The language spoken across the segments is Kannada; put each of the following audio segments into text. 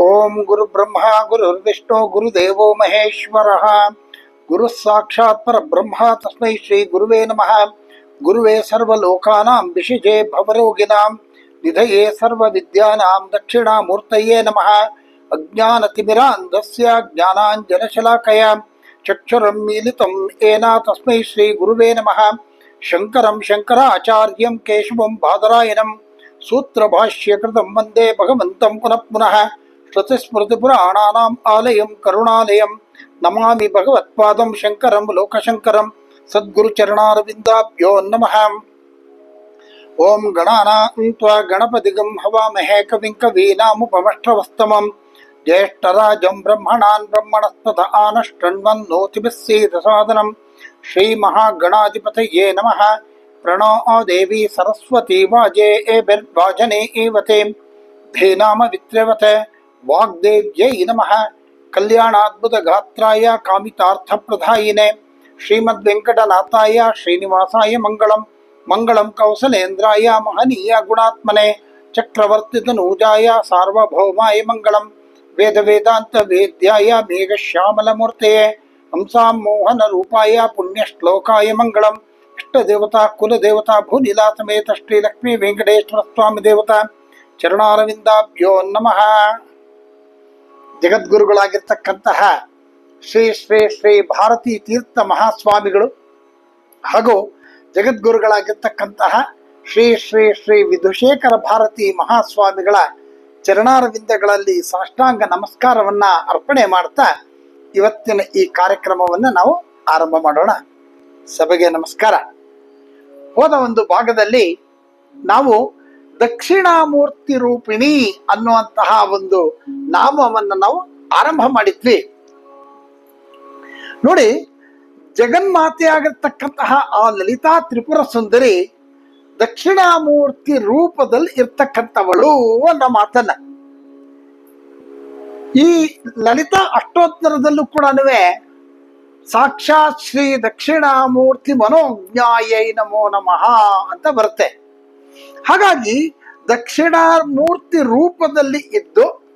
ओम गुरु ब्रह्मा गुरुर्विष्णु, गुरुदेवो महेश्वरः। गुरुः साक्षात् परब्रह्म, तस्मै श्रीगुरुवे नमः। गुरुवे सर्वलोकानां विशिषे भवरोगिणां निधये सर्वविद्यानां दक्षिणामूर्तये नमः। अज्ञानतिमिरान्धस्य ज्ञानाञ्जनशलाकया चक्षुरं मीलितं येन, तस्मै श्रीगुरुवे नमः। शङ्करं शङ्कराचार्यं केशवं बादरायणं, सूत्रभाष्यकृतं वंदे भगवन्तं पुनः पुनः। சதிஸ்மிருதிபுர ஆனானாம் ஆலயம் கருணாலயம் நமாமி பகவத்பாதம் சங்கரம் லோகசங்கரம் சத்குரு சரணாரவிந்தாபியோ நமஹாம் ஓம் கணானாம் துவா கணபதிகம் ஹவாமஹே கவிம் கவீனாமுபமஷ்டவஸ்தமம் ज्येष्ठराजं ब्रह्मणान् ब्रह्मणस्तथ आनष्टण्वन्नोतिभिः श्रीमहागणाधिपतये नमः। प्रणो देवी सरस्वती वाजे एभिर्वाजने एवते भीनामवित्रेवते वाग्देव्यै नमः। प्रधायिने श्रीमद् वेंकटनाथाय श्रीनिवासाय मंगल मंगल कौसलेन्द्राय महनीय गुणात्मने चक्रवर्तितनूजाय सार्वभौमाय मङ्गलं वेदवेदान्तवेद्याय मेघश्यामलमूर्तये हंसां मोहनरूपाय पुण्यश्लोकाय मङ्गलम्। इष्टदेवता, कुलदेवता भूनिलासमेत देवता चरणारविंदाभ्यो नमः। ಜಗದ್ಗುರುಗಳಾಗಿರ್ತಕ್ಕಂತಹ ಶ್ರೀ ಶ್ರೀ ಶ್ರೀ ಭಾರತೀ ತೀರ್ಥ ಮಹಾಸ್ವಾಮಿಗಳು ಹಾಗೂ ಜಗದ್ಗುರುಗಳಾಗಿರ್ತಕ್ಕಂತಹ ಶ್ರೀ ಶ್ರೀ ಶ್ರೀ ವಿಧುಶೇಖರ ಭಾರತಿ ಮಹಾಸ್ವಾಮಿಗಳ ಚರಣಾರವಿಂದಗಳಲ್ಲಿ ಸಾಷ್ಟಾಂಗ ನಮಸ್ಕಾರವನ್ನ ಅರ್ಪಣೆ ಮಾಡ್ತಾ ಇವತ್ತಿನ ಈ ಕಾರ್ಯಕ್ರಮವನ್ನು ನಾವು ಆರಂಭ ಮಾಡೋಣ. ಸಭೆಗೆ ನಮಸ್ಕಾರ. ಹೋದ ಒಂದು ಭಾಗದಲ್ಲಿ ನಾವು ದಕ್ಷಿಣಾಮೂರ್ತಿ ರೂಪಿಣಿ ಅನ್ನುವಂತಹ ಒಂದು ನಾಮವನ್ನು ನಾವು ಆರಂಭ ಮಾಡಿದ್ವಿ. ನೋಡಿ, ಜಗನ್ಮಾತೆಯಾಗಿರ್ತಕ್ಕಂತಹ ಆ ಲಲಿತಾ ತ್ರಿಪುರ ಸುಂದರಿ ದಕ್ಷಿಣಾಮೂರ್ತಿ ರೂಪದಲ್ಲಿ ಇರ್ತಕ್ಕಂಥವಳು ಅನ್ನೋ ಮಾತನ್ನ. ಈ ಲಲಿತಾ ಅಷ್ಟೋತ್ತರದಲ್ಲೂ ಕೂಡ ಸಾಕ್ಷಾತ್ ಶ್ರೀ ದಕ್ಷಿಣಾಮೂರ್ತಿ ಮನೋಜ್ಞಾಯೈ ನಮೋ ನಮಃ ಅಂತ ಬರುತ್ತೆ. ಹಾಗಾಗಿ ದಕ್ಷಿಣಾಮೂರ್ತಿ ರೂಪದಲ್ಲಿ ಇದ್ದು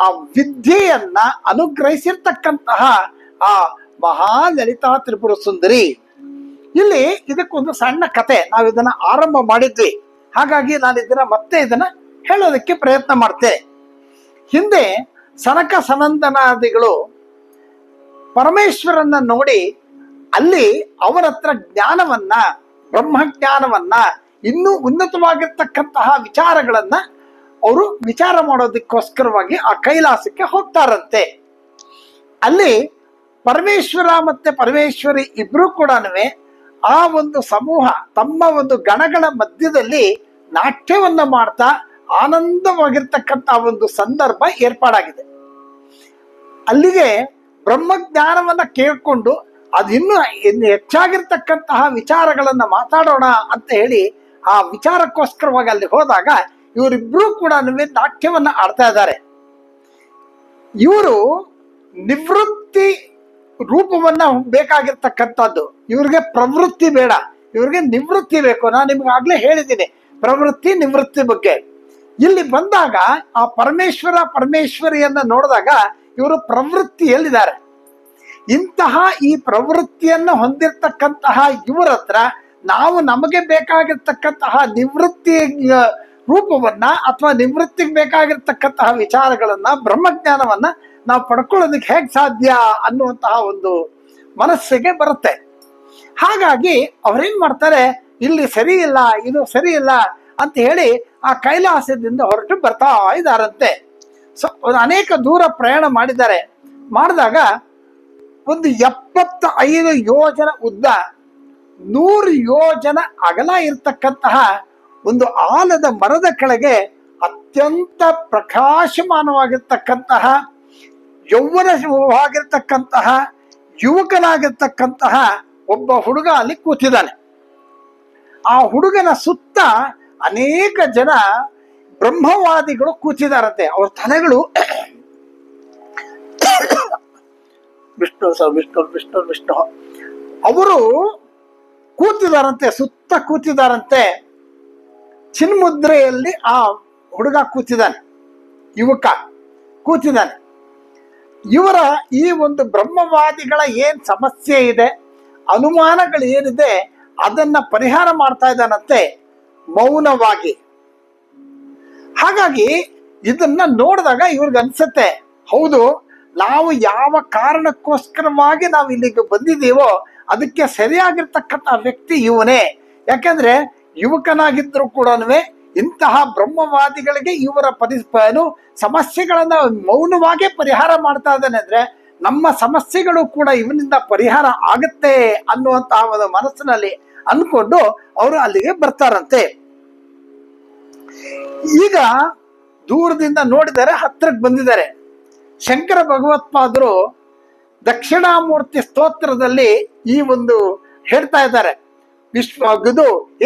ಆ ವಿದ್ಯೆಯನ್ನ ಅನುಗ್ರಹಿಸಿರ್ತಕ್ಕಂತಹ ಆ ಮಹಾ ಲಲಿತಾ ತ್ರಿಪುರ ಸುಂದರಿ. ಇಲ್ಲಿ ಇದಕ್ಕೊಂದು ಸಣ್ಣ ಕತೆ. ನಾವು ಇದನ್ನ ಆರಂಭ ಮಾಡಿದ್ವಿ. ಹಾಗಾಗಿ ನಾನು ಇದನ್ನ ಮತ್ತೆ ಇದನ್ನ ಹೇಳೋದಕ್ಕೆ ಪ್ರಯತ್ನ ಮಾಡ್ತೇನೆ ಹಿಂದೆ ಸನಕ ಸನಂದನಾದಿಗಳು ಪರಮೇಶ್ವರನ್ನ ನೋಡಿ ಅಲ್ಲಿ ಅವರ ಹತ್ರ ಜ್ಞಾನವನ್ನ, ಬ್ರಹ್ಮಜ್ಞಾನವನ್ನ ಇನ್ನೂ ಉನ್ನತವಾಗಿರ್ತಕ್ಕಂತಹ ವಿಚಾರಗಳನ್ನ ಅವರು ವಿಚಾರ ಮಾಡೋದಕ್ಕೋಸ್ಕರವಾಗಿ ಆ ಕೈಲಾಸಕ್ಕೆ ಹೋಗ್ತಾರಂತೆ. ಅಲ್ಲಿ ಪರಮೇಶ್ವರ ಮತ್ತೆ ಪರಮೇಶ್ವರಿ ಇಬ್ರು ಕೂಡ ಆ ಒಂದು ಸಮೂಹ ತಮ್ಮ ಒಂದು ಗಣಗಳ ಮಧ್ಯದಲ್ಲಿ ನಾಟ್ಯವನ್ನ ಮಾಡ್ತಾ ಆನಂದವಾಗಿರ್ತಕ್ಕಂಥ ಒಂದು ಸಂದರ್ಭ ಏರ್ಪಾಡಾಗಿದೆ. ಅಲ್ಲಿಗೆ ಬ್ರಹ್ಮಜ್ಞಾನವನ್ನು ಕೇಳ್ಕೊಂಡು ಅದಿನ್ನೂ ಇನ್ನು ಹೆಚ್ಚಾಗಿರ್ತಕ್ಕಂತಹ ವಿಚಾರಗಳನ್ನು ಮಾತಾಡೋಣ ಅಂತ ಹೇಳಿ ಆ ವಿಚಾರಕ್ಕೋಸ್ಕರವಾಗಿ ಅಲ್ಲಿ ಹೋದಾಗ ಇವರಿಬ್ರು ಕೂಡ ನಾಟ್ಯವನ್ನ ಆಡ್ತಾ ಇದ್ದಾರೆ. ಇವರು ನಿವೃತ್ತಿ ರೂಪವನ್ನ ಬೇಕಾಗಿರ್ತಕ್ಕಂಥದ್ದು. ಇವ್ರಿಗೆ ಪ್ರವೃತ್ತಿ ಬೇಡ. ಇವ್ರಿಗೆ ನಿವೃತ್ತಿ ಬೇಕು. ನಾನು ನಿಮ್ಗೆ ಆಗ್ಲೇ ಹೇಳಿದ್ದೀನಿ, ಪ್ರವೃತ್ತಿ ನಿವೃತ್ತಿ ಬಗ್ಗೆ. ಇಲ್ಲಿ ಬಂದಾಗ ಆ ಪರಮೇಶ್ವರ ಪರಮೇಶ್ವರಿಯನ್ನ ನೋಡಿದಾಗ ಇವರು ಪ್ರವೃತ್ತಿಯಲ್ಲಿದ್ದಾರೆ ಇಂತಹ ಈ ಪ್ರವೃತ್ತಿಯನ್ನ ಹೊಂದಿರತಕ್ಕಂತಹ ಇವರ ಹತ್ರ ನಾವು ನಮಗೆ ಬೇಕಾಗಿರ್ತಕ್ಕಂತಹ ನಿವೃತ್ತಿ ರೂಪವನ್ನ ಅಥವಾ ನಿವೃತ್ತಿಗೆ ಬೇಕಾಗಿರ್ತಕ್ಕಂತಹ ವಿಚಾರಗಳನ್ನ, ಬ್ರಹ್ಮಜ್ಞಾನವನ್ನ ನಾವು ಪಡ್ಕೊಳ್ಳೋದಕ್ಕೆ ಹೇಗೆ ಸಾಧ್ಯ ಅನ್ನುವಂತಹ ಒಂದು ಮನಸ್ಸಿಗೆ ಬರುತ್ತೆ. ಹಾಗಾಗಿ ಅವ್ರೇನ್ ಮಾಡ್ತಾರೆ, ಇಲ್ಲಿ ಸರಿ ಇಲ್ಲ, ಇದು ಸರಿ ಇಲ್ಲ ಅಂತ ಹೇಳಿ ಆ ಕೈಲಾಸದಿಂದ ಹೊರಟು ಬರ್ತಾ ಇದ್ದಾರಂತೆ ಸೊ ಅನೇಕ ದೂರ ಪ್ರಯಾಣ ಮಾಡಿದ್ದಾರೆ. ಮಾಡಿದಾಗ ಒಂದು ಎಪ್ಪತ್ತ ಐದು ಯೋಜನ ಉದ್ದ ನೂರು ಯೋಜನ ಅಗಲ ಇರತಕ್ಕಂತಹ ಒಂದು ಆಲದ ಮರದ ಕೆಳಗೆ ಅತ್ಯಂತ ಪ್ರಕಾಶಮಾನವಾಗಿರ್ತಕ್ಕಂತಹ ಯೌವನವಾಗಿರ್ತಕ್ಕಂತಹ ಯುವಕನಾಗಿರ್ತಕ್ಕಂತಹ ಒಬ್ಬ ಹುಡುಗ ಅಲ್ಲಿ ಕೂತಿದ್ದಾನೆ. ಆ ಹುಡುಗನ ಸುತ್ತ ಅನೇಕ ಜನ ಬ್ರಹ್ಮವಾದಿಗಳು ಕೂತಿದಾರಂತೆ ಅವ್ರ ತಲೆಗಳು ವಿಷ್ಣು ಸರ್, ವಿಷ್ಣು ವಿಷ್ಣು ವಿಷ್ಣು. ಅವರು ಕೂತಿದಾರಂತೆ, ಸುತ್ತ ಕೂತಿದಾರಂತೆ, ಚಿನ್ಮುದ್ರೆಯಲ್ಲಿ ಆ ಹುಡುಗ ಕೂತಿದ್ದಾನೆ, ಯುವಕ ಕೂತಿದ್ದಾನೆ. ಇವರ ಈ ಒಂದು ಬ್ರಹ್ಮವಾದಿಗಳ ಏನ್ ಸಮಸ್ಯೆ ಇದೆ, ಅನುಮಾನಗಳು ಏನಿದೆ, ಅದನ್ನ ಪರಿಹಾರ ಮಾಡ್ತಾ ಇದ್ದಾನಂತೆ ಮೌನವಾಗಿ. ಹಾಗಾಗಿ ಇದನ್ನ ನೋಡಿದಾಗ ಇವ್ರಿಗೆ ಅನ್ಸುತ್ತೆ, ಹೌದು, ನಾವು ಯಾವ ಕಾರಣಕ್ಕೋಸ್ಕರವಾಗಿ ನಾವು ಇಲ್ಲಿಗೆ ಬಂದಿದ್ದೀವೋ ಅದಕ್ಕೆ ಸರಿಯಾಗಿರ್ತಕ್ಕಂಥ ವ್ಯಕ್ತಿ ಇವನೇ. ಯಾಕಂದ್ರೆ ಯುವಕನಾಗಿದ್ದರೂ ಕೂಡ ಇಂತಹ ಬ್ರಹ್ಮವಾದಿಗಳಿಗೆ ಇವರ ಪರಿ ಏನು ಸಮಸ್ಯೆಗಳನ್ನ ಮೌನವಾಗೇ ಪರಿಹಾರ ಮಾಡ್ತಾ ಇದ್ದಾನೆ ಅಂದ್ರೆ ನಮ್ಮ ಸಮಸ್ಯೆಗಳು ಕೂಡ ಇವನಿಂದ ಪರಿಹಾರ ಆಗುತ್ತೆ ಅನ್ನುವಂತಹ ಒಂದು ಮನಸ್ಸಿನಲ್ಲಿ ಅನ್ಕೊಂಡು ಅವರು ಅಲ್ಲಿಗೆ ಬರ್ತಾರಂತೆ. ಈಗ ದೂರದಿಂದ ನೋಡಿದರೆ ಹತ್ತಿರಕ್ಕೆ ಬಂದಿದ್ದಾರೆ. ಶಂಕರ ಭಗವತ್ಪಾದರು ದಕ್ಷಿಣಾಮೂರ್ತಿ ಸ್ತೋತ್ರದಲ್ಲಿ ಈ ಒಂದು ಹೇಳ್ತಾ ಇದ್ದಾರೆ. ವಿಶ್ವ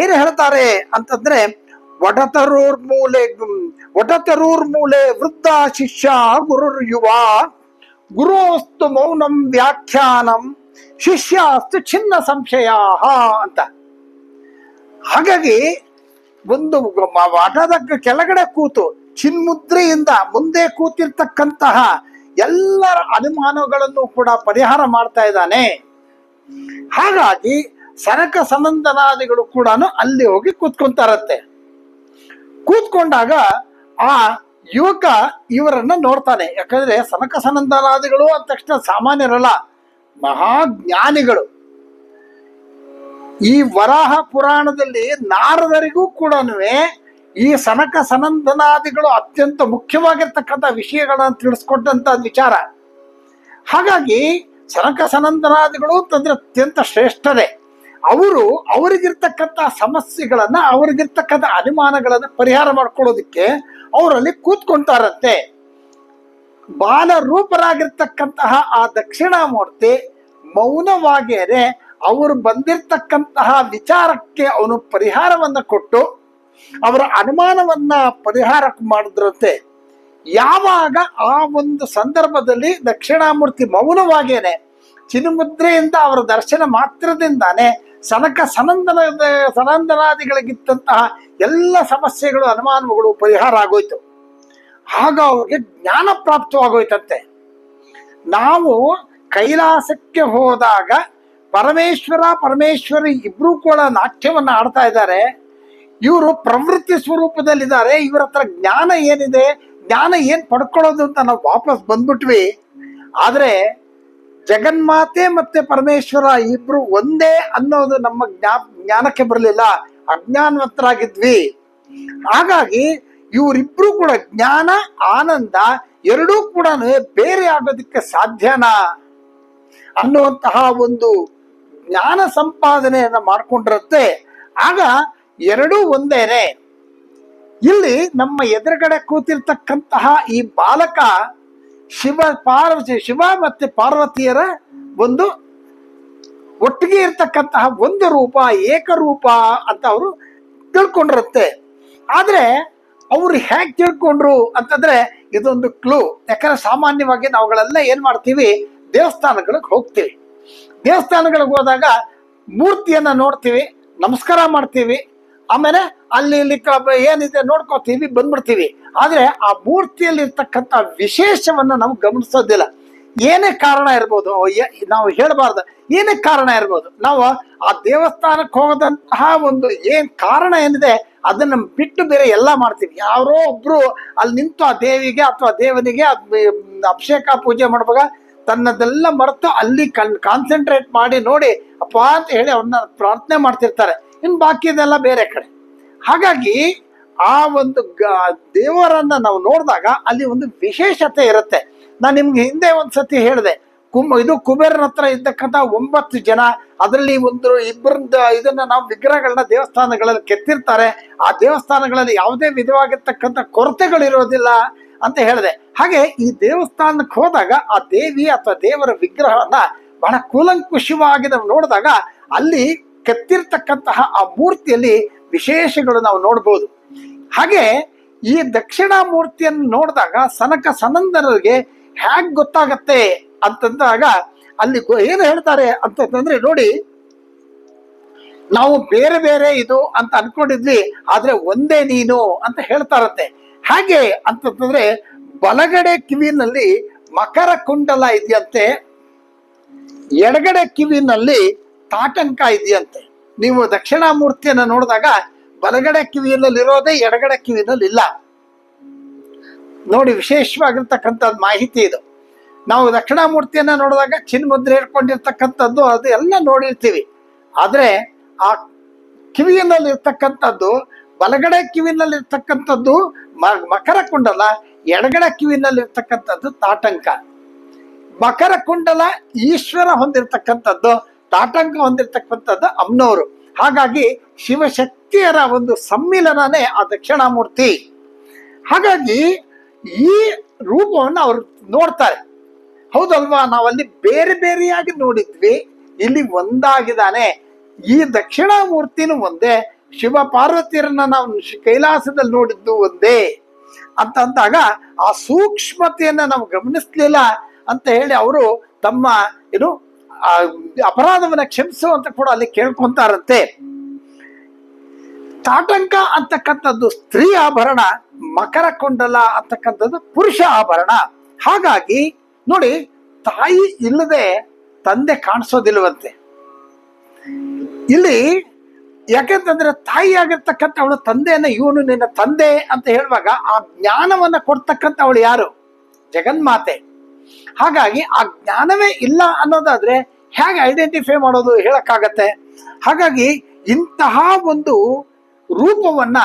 ಏನು ಹೇಳ್ತಾರೆ ಅಂತಂದ್ರೆ ಒಡತರೂರ್ ಮೂಲೆ ಒಡತರೂರ್ ಮೂಲೆ ವೃದ್ಧ ಶಿಷ್ಯ ಗುರುರ್ ಯುವ ಗುರುಸ್ತು ಮೌನಂ ವ್ಯಾಖ್ಯಾನಂ, ಶಿಷ್ಯಾಸ್ತು ಚಿನ್ನ ಸಂಶಯ ಅಂತ. ಹಾಗಾಗಿ ಒಂದು ವಟದ ಕೆಳಗಡೆ ಕೂತು, ಚಿನ್ಮುದ್ರೆಯಿಂದ ಮುಂದೆ ಕೂತಿರ್ತಕ್ಕಂತಹ ಎಲ್ಲರ ಅನುಮಾನಗಳನ್ನು ಕೂಡ ಪರಿಹಾರ ಮಾಡ್ತಾ ಇದ್ದಾನೆ. ಹಾಗಾಗಿ ಸನಕ ಸನಂದನಾದಿಗಳು ಕೂಡ ಅಲ್ಲಿ ಹೋಗಿ ಕೂತ್ಕೊಂತಾರತ್ತೆ ಕೂತ್ಕೊಂಡಾಗ ಆ ಯುವಕ ಇವರನ್ನ ನೋಡ್ತಾನೆ. ಯಾಕಂದ್ರೆ ಸನಕ ಸನಂದನಾದಿಗಳು ಅಂದ ತಕ್ಷಣ ಸಾಮಾನ್ಯರಲ್ಲ ಮಹಾಜ್ಞಾನಿಗಳು ಈ ವರಾಹ ಪುರಾಣದಲ್ಲಿ ನಾರದರಿಗೂ ಕೂಡ ಈ ಸನಕ ಸನಂದನಾದಿಗಳು ಅತ್ಯಂತ ಮುಖ್ಯವಾಗಿರ್ತಕ್ಕಂಥ ವಿಷಯಗಳನ್ನ ತಿಳಿಸ್ಕೊಟ್ಟಂತ ವಿಚಾರ. ಹಾಗಾಗಿ ಸನಕ ಸನಂದನಾದಿಗಳು ಅಂತಂದ್ರೆ ಅತ್ಯಂತ ಶ್ರೇಷ್ಠರೇ. ಅವರು ಅವರಿಗಿರ್ತಕ್ಕಂಥ ಸಮಸ್ಯೆಗಳನ್ನ, ಅವರಿಗಿರ್ತಕ್ಕಂಥ ಅನುಮಾನಗಳನ್ನ ಪರಿಹಾರ ಮಾಡ್ಕೊಳ್ಳೋದಕ್ಕೆ ಅವರಲ್ಲಿ ಕೂತ್ಕೊಂತಾರಂತೆ. ಬಾಲರೂಪರಾಗಿರ್ತಕ್ಕಂತಹ ಆ ದಕ್ಷಿಣಾಮೂರ್ತಿ ಮೌನವಾಗಿಯೇ ಅವರು ಬಂದಿರತಕ್ಕಂತಹ ವಿಚಾರಕ್ಕೆ ಅವನು ಪರಿಹಾರವನ್ನ ಕೊಟ್ಟು ಅವರ ಅನುಮಾನವನ್ನ ಪರಿಹಾರ ಮಾಡಿದ್ರಂತೆ. ಯಾವಾಗ ಆ ಒಂದು ಸಂದರ್ಭದಲ್ಲಿ ದಕ್ಷಿಣಾಮೂರ್ತಿ ಮೌನವಾಗೇನೆ ಚಿನ್ಮುದ್ರೆಯಿಂದ ಅವರ ದರ್ಶನ ಮಾತ್ರದಿಂದಾನೆ ಸನಕ ಸನಂದನ, ಸನಂದನಾದಿಗಳಿಗಿದ್ದಂತಹ ಎಲ್ಲ ಸಮಸ್ಯೆಗಳು, ಅನುಮಾನಗಳು ಪರಿಹಾರ ಆಗೋಯ್ತು. ಆಗ ಅವ್ರಿಗೆ ಜ್ಞಾನ ಪ್ರಾಪ್ತವಾಗೋಯ್ತಂತೆ. ನಾವು ಕೈಲಾಸಕ್ಕೆ ಹೋದಾಗ ಪರಮೇಶ್ವರ, ಪರಮೇಶ್ವರಿ ಇಬ್ರು ಕೂಡ ನಾಟ್ಯವನ್ನು ಆಡ್ತಾ ಇದ್ದಾರೆ. ಇವರು ಪ್ರವೃತ್ತಿ ಸ್ವರೂಪದಲ್ಲಿದ್ದಾರೆ, ಇವರ ಹತ್ರ ಜ್ಞಾನ ಏನಿದೆ, ಜ್ಞಾನ ಏನ್ ಪಡ್ಕೊಳ್ಳೋದು ಅಂತ ನಾವು ವಾಪಸ್ ಬಂದ್ಬಿಟ್ವಿ. ಆದ್ರೆ ಜಗನ್ಮಾತೆ ಮತ್ತೆ ಪರಮೇಶ್ವರ ಇಬ್ರು ಒಂದೇ ಅನ್ನೋದು ನಮ್ಮ ಜ್ಞಾ, ಜ್ಞಾನಕ್ಕೆ ಬರಲಿಲ್ಲ, ಅಜ್ಞಾನವಂತರಾಗಿದ್ವಿ. ಹಾಗಾಗಿ ಇವರಿಬ್ರು ಕೂಡ ಜ್ಞಾನ, ಆನಂದ ಎರಡೂ ಕೂಡ ಬೇರೆ ಆಗೋದಕ್ಕೆ ಸಾಧ್ಯನಾ? ಅನ್ನುವಂತಹ ಒಂದು ಜ್ಞಾನ ಸಂಪಾದನೆಯನ್ನ ಮಾಡ್ಕೊಂಡಿರುತ್ತೆ. ಆಗ ಎರಡೂ ಒಂದೇನೆ. ಇಲ್ಲಿ ನಮ್ಮ ಎದುರುಗಡೆ ಕೂತಿರ್ತಕ್ಕಂತಹ ಈ ಬಾಲಕ ಶಿವ ಪಾರ್ವತಿ, ಶಿವ ಮತ್ತೆ ಪಾರ್ವತಿಯರ ಒಂದು ಒಟ್ಟಿಗೆ ಇರ್ತಕ್ಕಂತಹ ಒಂದು ರೂಪ, ಏಕರೂಪ ಅಂತ ಅವರು ತಿಳ್ಕೊಂಡಿರುತ್ತೆ. ಆದ್ರೆ ಅವ್ರು ಹೇಗೆ ತಿಳ್ಕೊಂಡ್ರು ಅಂತಂದ್ರೆ ಇದೊಂದು ಕ್ಲೂ ಯಾಕಂದ್ರೆ ಸಾಮಾನ್ಯವಾಗಿ ನಾವುಗಳೆಲ್ಲ ಏನ್ ಮಾಡ್ತೀವಿ? ದೇವಸ್ಥಾನಗಳಿಗೆ ಹೋಗ್ತೀವಿ. ದೇವಸ್ಥಾನಗಳಿಗೆ ಹೋದಾಗ ಮೂರ್ತಿಯನ್ನ ನೋಡ್ತೀವಿ, ನಮಸ್ಕಾರ ಮಾಡ್ತೀವಿ ಆಮೇಲೆ ಅಲ್ಲಿ ಇಲ್ಲಿ ಏನಿದೆ ನೋಡ್ಕೋತೀವಿ ಬಂದ್ಬಿಡ್ತೀವಿ. ಆದ್ರೆ ಆ ಮೂರ್ತಿಯಲ್ಲಿ ಇರ್ತಕ್ಕಂಥ ವಿಶೇಷವನ್ನ ನಾವು ಗಮನಿಸೋದಿಲ್ಲ. ಏನೇ ಕಾರಣ ಇರ್ಬೋದು ನಾವು ಹೇಳಬಾರ್ದು, ಏನೇ ಕಾರಣ ಇರ್ಬೋದು, ನಾವು ಆ ದೇವಸ್ಥಾನಕ್ಕೆ ಹೋಗದಂತಹ ಒಂದು ಏನ್ ಕಾರಣ ಏನಿದೆ, ಅದನ್ನ ಬಿಟ್ಟು ಬೇರೆ ಎಲ್ಲ ಮಾಡ್ತೀವಿ. ಯಾರೋ ಒಬ್ರು ಅಲ್ಲಿ ನಿಂತು ಆ ದೇವಿಗೆ ಅಥವಾ ದೇವನಿಗೆ ಅಭಿಷೇಕ, ಪೂಜೆ ಮಾಡುವಾಗ ತನ್ನದೆಲ್ಲ ಮರೆತು ಅಲ್ಲಿ ಕನ್ ಕಾನ್ಸಂಟ್ರೇಟ್ ಮಾಡಿ ನೋಡಿ, ಅಪ್ಪ ಅಂತ ಹೇಳಿ ಅವನ್ನ ಪ್ರಾರ್ಥನೆ ಮಾಡ್ತಿರ್ತಾರೆ. ಇನ್ನು ಬಾಕಿದೆಲ್ಲ ಬೇರೆ ಕಡೆ. ಹಾಗಾಗಿ ಆ ಒಂದು ಗ- ದೇವರನ್ನ ನಾವು ನೋಡಿದಾಗ ಅಲ್ಲಿ ಒಂದು ವಿಶೇಷತೆ ಇರುತ್ತೆ. ನಾನು ನಿಮ್ಗೆ ಹಿಂದೆ ಒಂದ್ಸತಿ ಹೇಳಿದೆ ಕುಂ ಇದು ಕುಬೇರನ ಹತ್ರ ಇದ್ದಕ್ಕಂಥ ಒಂಬತ್ತು ಜನ, ಅದರಲ್ಲಿ ಒಂದು ಇಬ್ಬರಿಂದ ಇದನ್ನ ನಾವು ವಿಗ್ರಹಗಳನ್ನ ದೇವಸ್ಥಾನಗಳಲ್ಲಿ ಕೆತ್ತಿರ್ತಾರೆ. ಆ ದೇವಸ್ಥಾನಗಳಲ್ಲಿ ಯಾವುದೇ ವಿಧವಾಗಿರ್ತಕ್ಕಂಥ ಕೊರತೆಗಳಿರೋದಿಲ್ಲ ಅಂತ ಹೇಳಿದೆ. ಹಾಗೆ ಈ ದೇವಸ್ಥಾನಕ್ಕೆ ಹೋದಾಗ ಆ ದೇವಿ ಅಥವಾ ದೇವರ ವಿಗ್ರಹವನ್ನ ಬಹಳ ಕೂಲಂಕುಷವಾಗಿ ನಾವು ನೋಡಿದಾಗ ಅಲ್ಲಿ ಕೆತ್ತಿರ್ತಕ್ಕಂತಹ ಆ ಮೂರ್ತಿಯಲ್ಲಿ ವಿಶೇಷಗಳು ನಾವು ನೋಡ್ಬೋದು. ಹಾಗೆ ಈ ದಕ್ಷಿಣಾಮೂರ್ತಿಯನ್ನು ನೋಡಿದಾಗ ಸನಕ ಸನಂದರಿಗೆ ಹೇಗೆ ಗೊತ್ತಾಗತ್ತೆ ಅಂತಂದಾಗ ಅಲ್ಲಿ ಏನು ಹೇಳ್ತಾರೆ ಅಂತಂದ್ರೆ ನೋಡಿ, ನಾವು ಬೇರೆ ಬೇರೆ ಇದು ಅಂತ ಅನ್ಕೊಂಡಿದ್ವಿ, ಆದ್ರೆ ಒಂದೇ ನೀನು ಅಂತ ಹೇಳ್ತಾರಂತೆ. ಹಾಗೆ ಅಂತಂದ್ರೆ ಬಲಗಡೆ ಕಿವಿನಲ್ಲಿ ಮಕರ ಕುಂಡಲ ಇದೆಯಂತೆ, ಎಡಗಡೆ ಕಿವಿನಲ್ಲಿ ತಾಟಂಕ ಇದೆಯಂತೆ ನೀವು ದಕ್ಷಿಣಾಮೂರ್ತಿಯನ್ನ ನೋಡಿದಾಗ ಬಲಗಡೆ ಕಿವಿಯಲ್ಲಿ ಇರೋದೇ ಎಡಗಡೆ ಕಿವಿಯಲ್ಲಿ ಇಲ್ಲ ನೋಡಿ, ವಿಶೇಷವಾಗಿರ್ತಕ್ಕಂಥದ್ದು ಮಾಹಿತಿ ಇದು. ನಾವು ದಕ್ಷಿಣಾಮೂರ್ತಿಯನ್ನ ನೋಡಿದಾಗ ಚಿನ್ಮುದ್ರೆ ಹಿಡ್ಕೊಂಡಿರ್ತಕ್ಕಂಥದ್ದು ಅದು ಎಲ್ಲ ನೋಡಿರ್ತೀವಿ. ಆದರೆ ಆ ಕಿವಿಯಲ್ಲಿ ಇರ್ತಕ್ಕಂಥದ್ದು ಬಲಗಡೆ ಕಿವಿನಲ್ಲಿ ಇರ್ತಕ್ಕಂಥದ್ದು ಮಕರ ಕುಂಡಲ ಎಡಗಡೆ ಕಿವಿನಲ್ಲಿ ಇರ್ತಕ್ಕಂಥದ್ದು ತಾಟಂಕ. ಮಕರ ಕುಂಡಲ ಈಶ್ವರ ಹೊಂದಿರತಕ್ಕಂಥದ್ದು ತಾಟಂಕ ಹೊಂದಿರತಕ್ಕಂಥದ್ದು ಅಮ್ನವರು ಹಾಗಾಗಿ ಶಿವಶಕ್ತಿಯರ ಒಂದು ಸಮ್ಮಿಲನನೇ ಆ ದಕ್ಷಿಣಾಮೂರ್ತಿ. ಹಾಗಾಗಿ ಈ ರೂಪವನ್ನು ಅವರು ನೋಡ್ತಾರೆ. ಹೌದಲ್ವಾ? ನಾವಲ್ಲಿ ಬೇರೆ ಬೇರೆಯಾಗಿ ನೋಡಿದ್ವಿ. ಇಲ್ಲಿ ಒಂದಾಗಿದ್ದಾನೆ. ಈ ದಕ್ಷಿಣಾಮೂರ್ತಿನೂ ಒಂದೇ ಶಿವ ಪಾರ್ವತಿಯರನ್ನ ನಾವು ಕೈಲಾಸದಲ್ಲಿ ನೋಡಿದ್ದು ಒಂದೇ. ಅಂತ ಅಂದಾಗ ಆ ಸೂಕ್ಷ್ಮತೆಯನ್ನ ನಾವು ಗಮನಿಸ್ಲಿಲ್ಲ ಅಂತ ಹೇಳಿ ಅವರು ತಮ್ಮ ಏನು ಆ ಅಪರಾಧವನ್ನ ಕ್ಷಮಿಸು ಅಂತ ಕೂಡ ಅಲ್ಲಿ ಕೇಳ್ಕೊಂತಾರಂತೆ. ತಾಟಂಕ ಅಂತಕ್ಕಂಥದ್ದು ಸ್ತ್ರೀ ಆಭರಣ, ಮಕರ ಕೊಂಡಲ ಅಂತಕ್ಕಂಥದ್ದು ಪುರುಷ ಆಭರಣ. ಹಾಗಾಗಿ ನೋಡಿ, ತಾಯಿ ಇಲ್ಲದೆ ತಂದೆ ಕಾಣಿಸೋದಿಲ್ವಂತೆ. ಇಲ್ಲಿ ಯಾಕೆಂತಂದ್ರೆ ತಾಯಿ ಆಗಿರ್ತಕ್ಕಂಥ ಅವಳು ತಂದೆಯನ್ನ ಇವನು ನಿನ್ನ ತಂದೆ ಅಂತ ಹೇಳುವಾಗ ಆ ಜ್ಞಾನವನ್ನ ಕೊಡ್ತಕ್ಕಂಥ ಅವಳು ಯಾರು? ಜಗನ್ಮಾತೆ. ಹಾಗಾಗಿ ಆ ಜ್ಞಾನವೇ ಇಲ್ಲ ಅನ್ನೋದಾದ್ರೆ ಹೇಗೆ ಐಡೆಂಟಿಫೈ ಮಾಡೋದು ಹೇಳಕ್ಕಾಗತ್ತೆ? ಹಾಗಾಗಿ ಇಂತಹ ಒಂದು ರೂಪವನ್ನ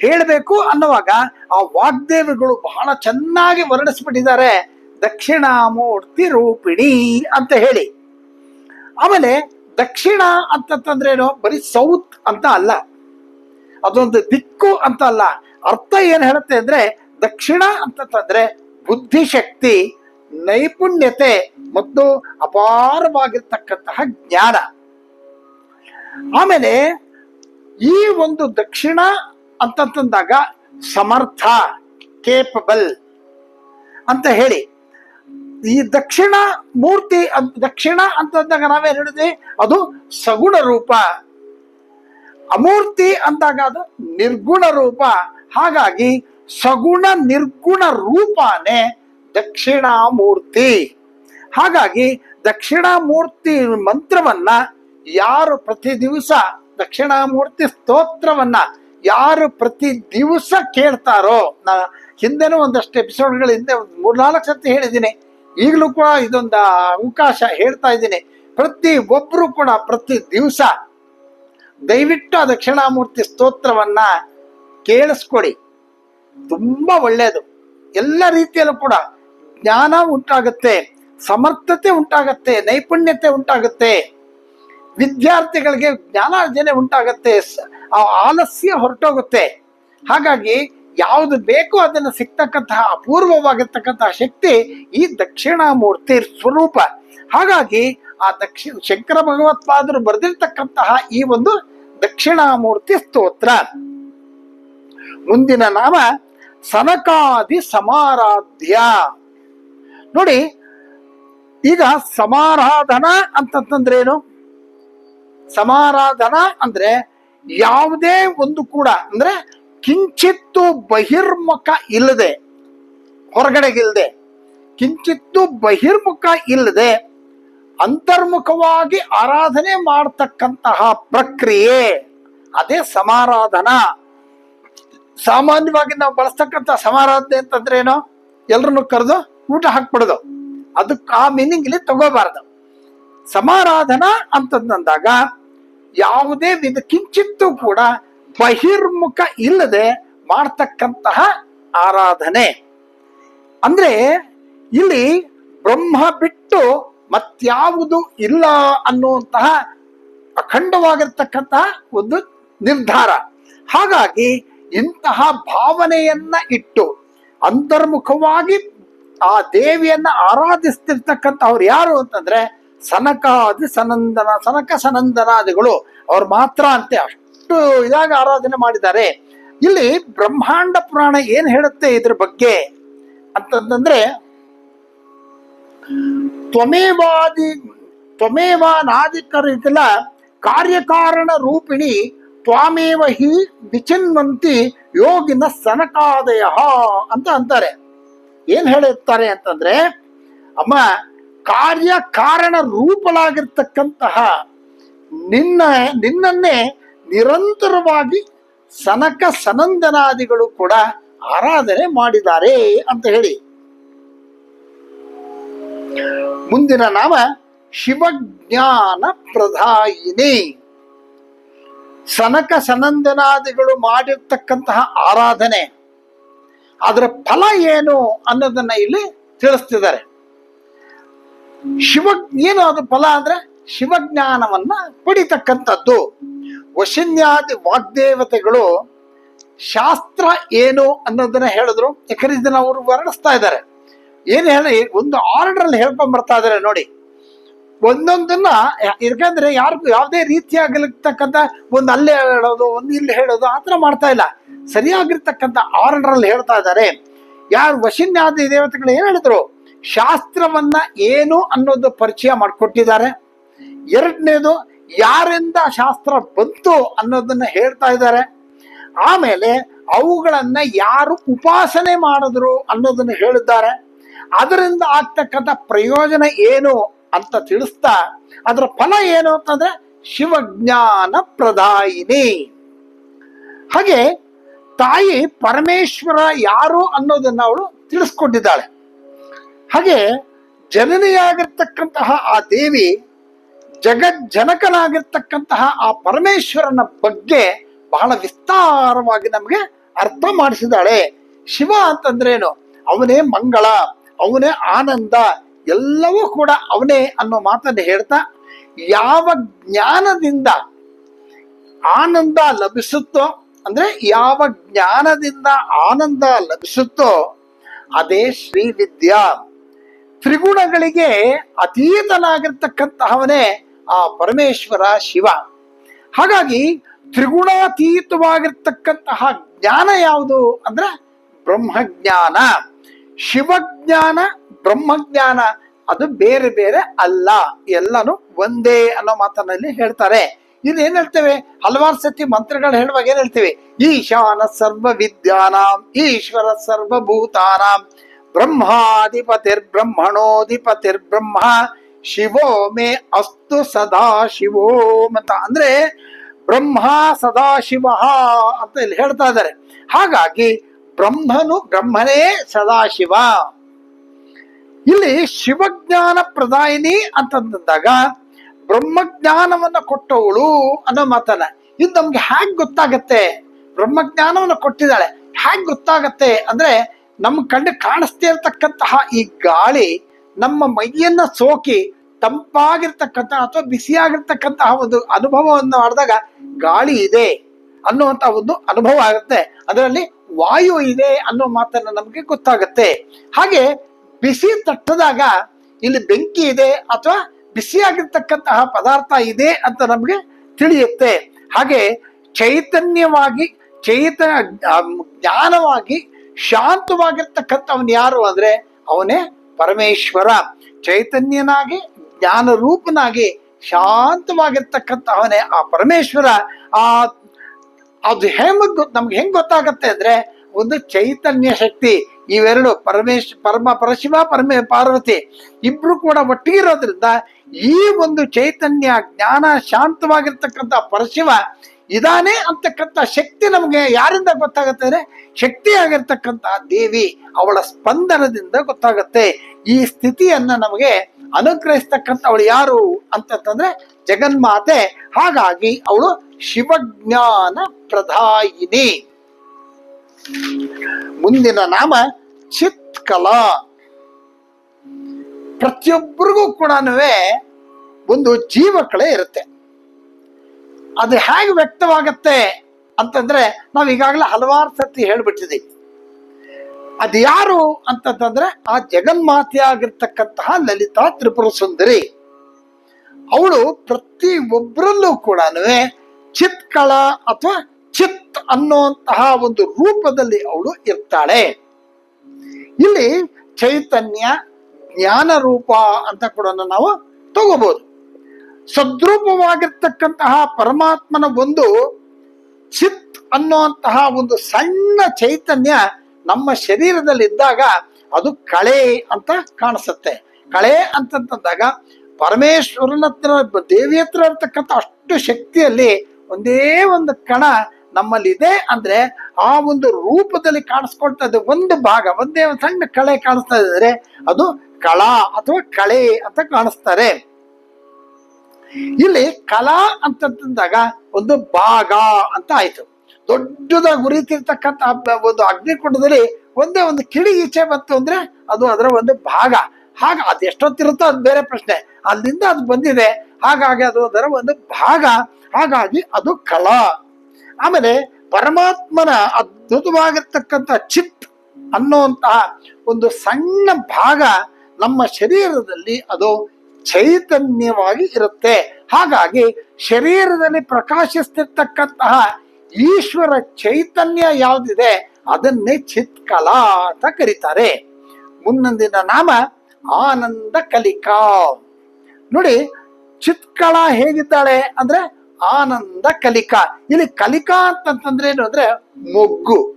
ಹೇಳಬೇಕು ಅನ್ನುವಾಗ ಆ ವಾಗ್ದೇವಿಗಳು ಬಹಳ ಚೆನ್ನಾಗಿ ವರ್ಣಿಸ್ಬಿಟ್ಟಿದ್ದಾರೆ. ದಕ್ಷಿಣಾಮೂರ್ತಿ ರೂಪಿಣಿ ಅಂತ ಹೇಳಿ. ಆಮೇಲೆ ದಕ್ಷಿಣ ಅಂತಂದ್ರೇನು ಬರೀ ಸೌತ್ ಅಂತ ಅಲ್ಲ. ಅದೊಂದು ದಿಕ್ಕು ಅಂತ ಅಲ್ಲ. ಅರ್ಥ ಏನು ಹೇಳುತ್ತೆ ಅಂದ್ರೆ ದಕ್ಷಿಣ ಅಂತಂದ್ರೆ ಬುದ್ಧಿಶಕ್ತಿ. ನೈಪುಣ್ಯತೆ ಮತ್ತು ಅಪಾರವಾಗಿರ್ತಕ್ಕಂತಹ ಜ್ಞಾನ. ಆಮೇಲೆ ಈ ಒಂದು ದಕ್ಷಿಣ ಅಂತಂತಂದಾಗ ಸಮರ್ಥ ಕೇಪಬಲ್ ಅಂತ ಹೇಳಿ. ಈ ದಕ್ಷಿಣ ಮೂರ್ತಿ ಅಂತ ದಕ್ಷಿಣ ಅಂತಂದಾಗ ನಾವೇನು ಹೇಳಿದ್ವಿ? ಅದು ಸಗುಣ ರೂಪ. ಅಮೂರ್ತಿ ಅಂದಾಗ ಅದು ನಿರ್ಗುಣ ರೂಪ. ಹಾಗಾಗಿ ಸಗುಣ ನಿರ್ಗುಣ ರೂಪನೇ ದಕ್ಷಿಣಾಮೂರ್ತಿ. ಹಾಗಾಗಿ ದಕ್ಷಿಣಾಮೂರ್ತಿ ಮಂತ್ರವನ್ನ ಯಾರು ಪ್ರತಿ ದಿವಸ ದಕ್ಷಿಣಾಮೂರ್ತಿ ಸ್ತೋತ್ರವನ್ನ ಯಾರು ಪ್ರತಿ ದಿವಸ ಕೇಳ್ತಾರೋ, ನಾ ಹಿಂದೆನೂ ಒಂದಷ್ಟು ಎಪಿಸೋಡ್ಗಳ ಹಿಂದೆ ಒಂದು ಮೂರ್ನಾಲ್ಕು ಸತಿ ಹೇಳಿದ್ದೀನಿ. ಈಗಲೂ ಕೂಡ ಇದೊಂದು ಅವಕಾಶ ಹೇಳ್ತಾ ಇದ್ದೀನಿ. ಪ್ರತಿ ಒಬ್ಬರು ಕೂಡ ಪ್ರತಿ ದಿವಸ ದಯವಿಟ್ಟು ಆ ದಕ್ಷಿಣಾಮೂರ್ತಿ ಸ್ತೋತ್ರವನ್ನ ಕೇಳಿಸ್ಕೊಡಿ. ತುಂಬಾ ಒಳ್ಳೆಯದು ಎಲ್ಲ ರೀತಿಯಲ್ಲೂ ಕೂಡ ಜ್ಞಾನ ಉಂಟಾಗುತ್ತೆ, ಸಮರ್ಥತೆ ಉಂಟಾಗತ್ತೆ, ನೈಪುಣ್ಯತೆ ಉಂಟಾಗುತ್ತೆ. ವಿದ್ಯಾರ್ಥಿಗಳಿಗೆ ಜ್ಞಾನಾರ್ಜನೆ ಉಂಟಾಗತ್ತೆ ಆ ಆಲಸ್ಯ ಹೊರಟೋಗುತ್ತೆ. ಹಾಗಾಗಿ ಯಾವುದು ಬೇಕೋ ಅದನ್ನು ಸಿಗ್ತಕ್ಕಂತಹ ಅಪೂರ್ವವಾಗಿರ್ತಕ್ಕಂತಹ ಶಕ್ತಿ ಈ ದಕ್ಷಿಣಾಮೂರ್ತಿ ಸ್ವರೂಪ. ಹಾಗಾಗಿ ಆ ದಕ್ಷಿಣ ಶಂಕರ ಭಗವತ್ಪಾದರು ಬರೆದಿರ್ತಕ್ಕಂತಹ ಈ ಒಂದು ದಕ್ಷಿಣಾಮೂರ್ತಿ ಸ್ತೋತ್ರ. ಮುಂದಿನ ನಾಮ ಸನಕಾದಿ ಸಮಾರಾಧ್ಯ. ನೋಡಿ, ಈಗ ಸಮಾರಾಧನ ಅಂತಂತಂದ್ರೇನು ಸಮಾರಾಧನ ಅಂದ್ರೆ ಯಾವುದೇ ಒಂದು ಕೂಡ, ಅಂದ್ರೆ ಕಿಂಚಿತ್ತು ಬಹಿರ್ಮುಖ ಇಲ್ಲದೆ ಹೊರಗಡೆಗಿಲ್ಲದೆ ಕಿಂಚಿತ್ತು ಬಹಿರ್ಮುಖ ಇಲ್ಲದೆ ಅಂತರ್ಮುಖವಾಗಿ ಆರಾಧನೆ ಮಾಡತಕ್ಕಂತಹ ಪ್ರಕ್ರಿಯೆ, ಅದೇ ಸಮಾರಾಧನಾ. ಸಾಮಾನ್ಯವಾಗಿ ನಾವು ಬಳಸ್ತಕ್ಕಂಥ ಸಮಾರಾಧನೆ ಅಂತಂದ್ರೆ ಏನು? ಎಲ್ರನ್ನು ಕರೆದು ಊಟ ಹಾಕ್ಬಿಡೋದು. ಅದಕ್ಕೆ ಆ ಮೀನಿಂಗ್ ಇಲ್ಲಿ ತಗೋಬಾರ್ದು. ಸಮಾರಾಧನಾ ಅಂತಂದಾಗ ಯಾವುದೇ ವಿಧ ಕಿಂಚಿತ್ತು ಕೂಡ ಬಹಿರ್ಮುಖ ಇಲ್ಲದೆ ಮಾಡ್ತಕ್ಕಂತಹ ಆರಾಧನೆ. ಅಂದ್ರೆ ಇಲ್ಲಿ ಬ್ರಹ್ಮ ಬಿಟ್ಟು ಮತ್ಯಾವುದು ಇಲ್ಲ ಅನ್ನುವಂತಹ ಅಖಂಡವಾಗಿರ್ತಕ್ಕಂತಹ ಒಂದು ನಿರ್ಧಾರ. ಹಾಗಾಗಿ ಇಂತಹ ಭಾವನೆಯನ್ನ ಇಟ್ಟು ಅಂತರ್ಮುಖವಾಗಿ ಆ ದೇವಿಯನ್ನ ಆರಾಧಿಸ್ತಿರ್ತಕ್ಕಂಥ ಅವ್ರು ಯಾರು ಅಂತಂದ್ರೆ ಸನಕಾದಿ ಸನಂದನ, ಸನಕ ಸನಂದನಾದಿಗಳು. ಅವ್ರು ಮಾತ್ರ ಅಂತೆ, ಅಷ್ಟು ಇದಾಗ ಆರಾಧನೆ ಮಾಡಿದ್ದಾರೆ. ಇಲ್ಲಿ ಬ್ರಹ್ಮಾಂಡ ಪುರಾಣ ಏನ್ ಹೇಳುತ್ತೆ ಇದ್ರ ಬಗ್ಗೆ ಅಂತಂದ್ರೆ, ತ್ವಮೇವಾದಿ ತ್ವಮೇವ ನಾದಿಕರಿತಿಲ ಕಾರ್ಯಕಾರಣ ರೂಪಿಣಿ ತ್ವಾಮೇವ ಹಿ ವಿಚಿನ್ವಂತಿ ಯೋಗಿನ ಸನಕಾದಯ ಅಂತ ಅಂತಾರೆ. ಏನ್ ಹೇಳಿರ್ತಾರೆ ಅಂತಂದ್ರೆ, ಅಮ್ಮ ಕಾರ್ಯ ಕಾರಣ ರೂಪಲಾಗಿರ್ತಕ್ಕಂತಹ ನಿನ್ನ, ನಿನ್ನನ್ನೇ ನಿರಂತರವಾಗಿ ಸನಕ ಸನಂದನಾದಿಗಳು ಕೂಡ ಆರಾಧನೆ ಮಾಡಿದ್ದಾರೆ ಅಂತ ಹೇಳಿ. ಮುಂದಿನ ನಾಮ, ಶಿವಜ್ಞಾನ ಪ್ರಧಾಯಿನಿ. ಸನಕ ಸನಂದನಾದಿಗಳು ಮಾಡಿರ್ತಕ್ಕಂತಹ ಆರಾಧನೆ. ಅದರ ಫಲ ಏನು ಅನ್ನೋದನ್ನ ಇಲ್ಲಿ ತಿಳಿಸ್ತಿದ್ದಾರೆ. ಶಿವ ಏನು ಅದು ಫಲ ಅಂದ್ರೆ ಶಿವಜ್ಞಾನವನ್ನ ಪಡಿತಕ್ಕಂಥದ್ದು. ವಶನ್ಯಾದಿ ವಾಗ್ದೇವತೆಗಳು ಶಾಸ್ತ್ರ ಏನು ಅನ್ನೋದನ್ನ ಹೇಳಿದ್ರು. ಯಾಕಂದ್ರೆ ಅವರು ವರ್ಣಿಸ್ತಾ ಇದ್ದಾರೆ. ಏನು ಹೇಳಿ, ಒಂದು ಆರ್ಡರ್ ಅಲ್ಲಿ ಹೇಳ್ಕೊಂಡ್ ಬರ್ತಾ ಇದಾರೆ ನೋಡಿ. ಒಂದೊಂದನ್ನ, ಯಾಕಂದ್ರೆ ಯಾರಿಗೂ ಯಾವುದೇ ರೀತಿಯಾಗಿರ್ತಕ್ಕಂಥ ಒಂದು ಅಲ್ಲೇ ಹೇಳೋದು, ಒಂದು ಇಲ್ಲಿ ಹೇಳೋದು ಆ ಥರ ಮಾಡ್ತಾ ಇಲ್ಲ. ಸರಿಯಾಗಿರ್ತಕ್ಕಂಥ ಆರ್ಡರ್ ಅಲ್ಲಿ ಹೇಳ್ತಾ ಇದ್ದಾರೆ. ಯಾರು ವಶಿನ್ಯಾದಿ ದೇವತೆಗಳು ಏನು ಹೇಳಿದ್ರು? ಶಾಸ್ತ್ರವನ್ನ ಏನು ಅನ್ನೋದು ಪರಿಚಯ ಮಾಡಿಕೊಟ್ಟಿದ್ದಾರೆ. ಎರಡನೇದು, ಯಾರಿಂದ ಶಾಸ್ತ್ರ ಬಂತು ಅನ್ನೋದನ್ನ ಹೇಳ್ತಾ ಇದ್ದಾರೆ. ಆಮೇಲೆ ಅವುಗಳನ್ನ ಯಾರು ಉಪಾಸನೆ ಮಾಡಿದ್ರು ಅನ್ನೋದನ್ನ ಹೇಳಿದ್ದಾರೆ. ಅದರಿಂದ ಆಗ್ತಕ್ಕಂಥ ಪ್ರಯೋಜನ ಏನು ಅಂತ ತಿಳಿಸ್ತಾ, ಅದರ ಫಲ ಏನು ಅಂತಂದ್ರೆ ಶಿವಜ್ಞಾನ ಪ್ರದಾಯಿನಿ. ಹಾಗೆ ತಾಯಿ ಪರಮೇಶ್ವರ ಯಾರು ಅನ್ನೋದನ್ನ ಅವಳು ತಿಳಿಸ್ಕೊಂಡಿದ್ದಾಳೆ. ಹಾಗೆ ಜನನಿಯಾಗಿರ್ತಕ್ಕಂತಹ ಆ ದೇವಿ ಜಗಜ್ಜನಕನಾಗಿರ್ತಕ್ಕಂತಹ ಆ ಪರಮೇಶ್ವರನ ಬಗ್ಗೆ ಬಹಳ ವಿಸ್ತಾರವಾಗಿ ನಮಗೆ ಅರ್ಥ ಮಾಡಿಸಿದಾಳೆ ಶಿವ ಅಂತಂದ್ರೇನು? ಅವನೇ ಮಂಗಳ, ಅವನೇ ಆನಂದ, ಎಲ್ಲವೂ ಕೂಡ ಅವನೇ ಅನ್ನೋ ಮಾತನ್ನು ಹೇಳ್ತಾ ಯಾವ ಜ್ಞಾನದಿಂದ ಆನಂದ ಲಭಿಸುತ್ತೋ ಅಂದ್ರೆ ಯಾವ ಜ್ಞಾನದಿಂದ ಆನಂದ ಲಭಿಸುತ್ತೋ ಅದೇ ಶ್ರೀ ವಿದ್ಯಾ. ತ್ರಿಗುಣಗಳಿಗೆ ಅತೀತನಾಗಿರ್ತಕ್ಕಂತಹವನೇ ಆ ಪರಮೇಶ್ವರ ಶಿವ. ಹಾಗಾಗಿ ತ್ರಿಗುಣಾತೀತವಾಗಿರ್ತಕ್ಕಂತಹ ಜ್ಞಾನ ಯಾವುದು ಅಂದ್ರೆ ಬ್ರಹ್ಮಜ್ಞಾನ. ಶಿವಜ್ಞಾನ, ಬ್ರಹ್ಮಜ್ಞಾನ ಅದು ಬೇರೆ ಬೇರೆ ಅಲ್ಲ. ಎಲ್ಲನೂ ಒಂದೇ ಅನ್ನೋ ಮಾತನಲ್ಲಿ ಹೇಳ್ತಾರೆ. ಇಲ್ಲಿ ಏನ್ ಹೇಳ್ತೇವೆ? ಹಲವಾರು ಸತಿ ಮಂತ್ರಗಳು ಹೇಳುವಾಗ ಏನ್ ಹೇಳ್ತೇವೆ? ಈಶಾನ ಸರ್ವ ವಿದ್ಯಾನಾಂ ಈಶ್ವರ ಸರ್ವಭೂತಾನಾಂ ಬ್ರಹ್ಮಾಧಿಪತಿರ್ ಬ್ರಹ್ಮಣೋಧಿಪತಿರ್ ಬ್ರಹ್ಮ ಶಿವೋ ಮೇ ಅಸ್ತು ಸದಾ ಶಿವೋ ಅಂತ. ಅಂದ್ರೆ ಬ್ರಹ್ಮ ಸದಾ ಶಿವ ಅಂತ ಇಲ್ಲಿ ಹೇಳ್ತಾ ಇದ್ದಾರೆ. ಹಾಗಾಗಿ ಬ್ರಹ್ಮನು ಬ್ರಹ್ಮನೇ ಸದಾಶಿವ ಇಲ್ಲಿ ಶಿವಜ್ಞಾನ ಪ್ರದಾಯಿನಿ ಅಂತಂದಾಗ ಬ್ರಹ್ಮಜ್ಞಾನವನ್ನ ಕೊಟ್ಟವಳು ಅನ್ನೋ ಮಾತನ್ನ. ಇದು ನಮ್ಗೆ ಹ್ಯಾಗ್ ಗೊತ್ತಾಗತ್ತೆ? ಬ್ರಹ್ಮಜ್ಞಾನವನ್ನ ಕೊಟ್ಟಿದ್ದಾಳೆ. ಹ್ಯಾಗ್ ಗೊತ್ತಾಗತ್ತೆ ಅಂದ್ರೆ ನಮ್ಮ ಕಣ್ಣು ಕಾಣಿಸ್ತಾ ಇರ್ತಕ್ಕಂತಹ ಈ ಗಾಳಿ ನಮ್ಮ ಮೈಯನ್ನ ಸೋಕಿ ತಂಪಾಗಿರ್ತಕ್ಕಂತಹ ಅಥವಾ ಬಿಸಿಯಾಗಿರ್ತಕ್ಕಂತಹ ಒಂದು ಅನುಭವವನ್ನು ಮಾಡಿದಾಗ ಗಾಳಿ ಇದೆ ಅನ್ನುವಂತ ಒಂದು ಅನುಭವ ಆಗುತ್ತೆ. ಅದರಲ್ಲಿ ವಾಯು ಇದೆ ಅನ್ನೋ ಮಾತನ್ನ ನಮಗೆ ಗೊತ್ತಾಗುತ್ತೆ. ಹಾಗೆ ಬಿಸಿ ತಟ್ಟದಾಗ ಇಲ್ಲಿ ಬೆಂಕಿ ಇದೆ ಅಥವಾ ಬಿಸಿಯಾಗಿರ್ತಕ್ಕಂತಹ ಪದಾರ್ಥ ಇದೆ ಅಂತ ನಮಗೆ ತಿಳಿಯುತ್ತೆ. ಹಾಗೆ ಚೈತನ್ಯವಾಗಿ, ಚೈತ ಜ್ಞಾನವಾಗಿ, ಶಾಂತವಾಗಿರ್ತಕ್ಕಂಥವನು ಯಾರು ಅಂದ್ರೆ ಅವನೇ ಪರಮೇಶ್ವರ. ಚೈತನ್ಯನಾಗಿ ಜ್ಞಾನ ರೂಪನಾಗಿ ಶಾಂತವಾಗಿರ್ತಕ್ಕಂಥವನೇ ಆ ಪರಮೇಶ್ವರ. ಆ, ಅದು ಹೆಂಗ್ ನಮ್ಗೆ ಹೆಂಗ್ ಗೊತ್ತಾಗತ್ತೆ ಅಂದ್ರೆ ಒಂದು ಚೈತನ್ಯ ಶಕ್ತಿ. ಇವೆರಡು ಪರಮೇಶ್, ಪರಮ, ಪರಶಿವ, ಪರಮೇ, ಪಾರ್ವತಿ ಇಬ್ರು ಕೂಡ ಒಟ್ಟಿಗೆ ಇರೋದ್ರಿಂದ ಈ ಒಂದು ಚೈತನ್ಯ, ಜ್ಞಾನ ಶಾಂತವಾಗಿರ್ತಕ್ಕಂಥ ಪರಶಿವ ಇದಾನೆ ಅಂತಕ್ಕಂಥ ಶಕ್ತಿ ನಮಗೆ ಯಾರಿಂದ ಗೊತ್ತಾಗುತ್ತೆ ಅಂದ್ರೆ ಶಕ್ತಿಯಾಗಿರ್ತಕ್ಕಂಥ ದೇವಿ ಅವಳ ಸ್ಪಂದನದಿಂದ ಗೊತ್ತಾಗುತ್ತೆ. ಈ ಸ್ಥಿತಿಯನ್ನು ನಮಗೆ ಅನುಗ್ರಹಿಸ್ತಕ್ಕಂಥ ಅವಳು ಯಾರು ಅಂತಂದ್ರೆ ಜಗನ್ಮಾತೆ. ಹಾಗಾಗಿ ಅವಳು ಶಿವಜ್ಞಾನ ಪ್ರಧಾಯಿನಿ. ಮುಂದಿನ ನಾಮ ಚಿತ್ಕಲಾ. ಪ್ರತಿಯೊಬ್ಬರಿಗೂ ಕೂಡ ಒಂದು ಜೀವಕಳೆ ಇರುತ್ತೆ. ಅದು ಹೇಗೆ ವ್ಯಕ್ತವಾಗತ್ತೆ ಅಂತಂದ್ರೆ ನಾವು ಈಗಾಗಲೇ ಹಲವಾರು ಸರ್ತಿ ಹೇಳ್ಬಿಟ್ಟಿದ್ದೀವಿ. ಅದು ಯಾರು ಅಂತಂದ್ರೆ ಆ ಜಗನ್ಮಾತೆಯಾಗಿರ್ತಕ್ಕಂತಹ ಲಲಿತಾ ತ್ರಿಪುರ ಸುಂದರಿ ಅವಳು ಪ್ರತಿ ಒಬ್ಬರಲ್ಲೂ ಕೂಡ ಚಿತ್ಕಳ ಅಥವಾ ಚಿತ್ ಅನ್ನುವಂತಹ ಒಂದು ರೂಪದಲ್ಲಿ ಅವಳು ಇರ್ತಾಳೆ. ಇಲ್ಲಿ ಚೈತನ್ಯ ಜ್ಞಾನ ರೂಪ ಅಂತ ಕೂಡ ನಾವು ತಗೋಬಹುದು ಸದ್ರೂಪವಾಗಿರ್ತಕ್ಕಂತಹ ಪರಮಾತ್ಮನ ಒಂದು ಚಿತ್ ಅನ್ನುವಂತಹ ಒಂದು ಸಣ್ಣ ಚೈತನ್ಯ ನಮ್ಮ ಶರೀರದಲ್ಲಿ ಇದ್ದಾಗ ಅದು ಕಳೆ ಅಂತ ಕಾಣಿಸುತ್ತೆ. ಕಳೆ ಅಂತಂತಂದಾಗ ಪರಮೇಶ್ವರನ ಹತ್ರ ದೇವಿ ಇರ್ತಕ್ಕಂಥ ಅಷ್ಟು ಶಕ್ತಿಯಲ್ಲಿ ಒಂದೇ ಒಂದು ಕಣ ನಮ್ಮಲ್ಲಿ ಇದೆ ಅಂದ್ರೆ ಆ ಒಂದು ರೂಪದಲ್ಲಿ ಕಾಣಿಸ್ಕೊಳ್ತಾ ಇದೆ ಒಂದು ಭಾಗ, ಒಂದೇ ಒಂದು ಸಣ್ಣ ಕಳೆ ಕಾಣಿಸ್ತಾ ಇದ್ರೆ ಅದು ಕಳಾ ಅಥವಾ ಕಳೆ ಅಂತ ಕಾಣಿಸ್ತಾರೆ. ಇಲ್ಲಿ ಕಲಾ ಅಂತಂದಾಗ ಒಂದು ಭಾಗ ಅಂತ ಆಯ್ತು. ದೊಡ್ಡದಾಗಿ ಉರಿತಿರ್ತಕ್ಕಂಥ ಒಂದು ಅಗ್ನಿಕುಂಡದಲ್ಲಿ ಒಂದೇ ಒಂದು ಕಿಡಿ ಈಚೆ ಬಂತು ಅಂದ್ರೆ ಅದು ಅದರ ಒಂದು ಭಾಗ. ಹಾಗ ಅದು ಎಷ್ಟೊತ್ತಿರುತ್ತೋ ಅದು ಬೇರೆ ಪ್ರಶ್ನೆ. ಅಲ್ಲಿಂದ ಅದು ಬಂದಿದೆ. ಹಾಗಾಗಿ ಅದು ಅದರ ಒಂದು ಭಾಗ. ಹಾಗಾಗಿ ಅದು ಕಲಾ. ಆಮೇಲೆ ಪರಮಾತ್ಮನ ಅದ್ಭುತವಾಗಿರ್ತಕ್ಕಂಥ ಚಿತ್ ಅನ್ನುವಂತಹ ಒಂದು ಸಣ್ಣ ಭಾಗ ನಮ್ಮ ಶರೀರದಲ್ಲಿ ಅದು ಚೈತನ್ಯವಾಗಿ ಇರುತ್ತೆ. ಹಾಗಾಗಿ ಶರೀರದಲ್ಲಿ ಪ್ರಕಾಶಿಸ್ತಿರ್ತಕ್ಕಂತಹ ಈಶ್ವರ ಚೈತನ್ಯ ಯಾವುದಿದೆ ಅದನ್ನೇ ಚಿತ್ಕಲಾ ಅಂತ ಕರೀತಾರೆ. ಮುನ್ನೊಂದಿನ ನಾಮ ಆನಂದ ಕಲಿಕಾ. ನೋಡಿ ಚಿತ್ಕಲಾ ಹೇಗಿದ್ದಾಳೆ ಅಂದ್ರೆ ಆನಂದ ಕಲಿಕಾ. ಇಲ್ಲಿ ಕಲಿಕಾ ಅಂತಂತಂದ್ರೆ ಏನು ಅಂದ್ರೆ ಮೊಗ್ಗು.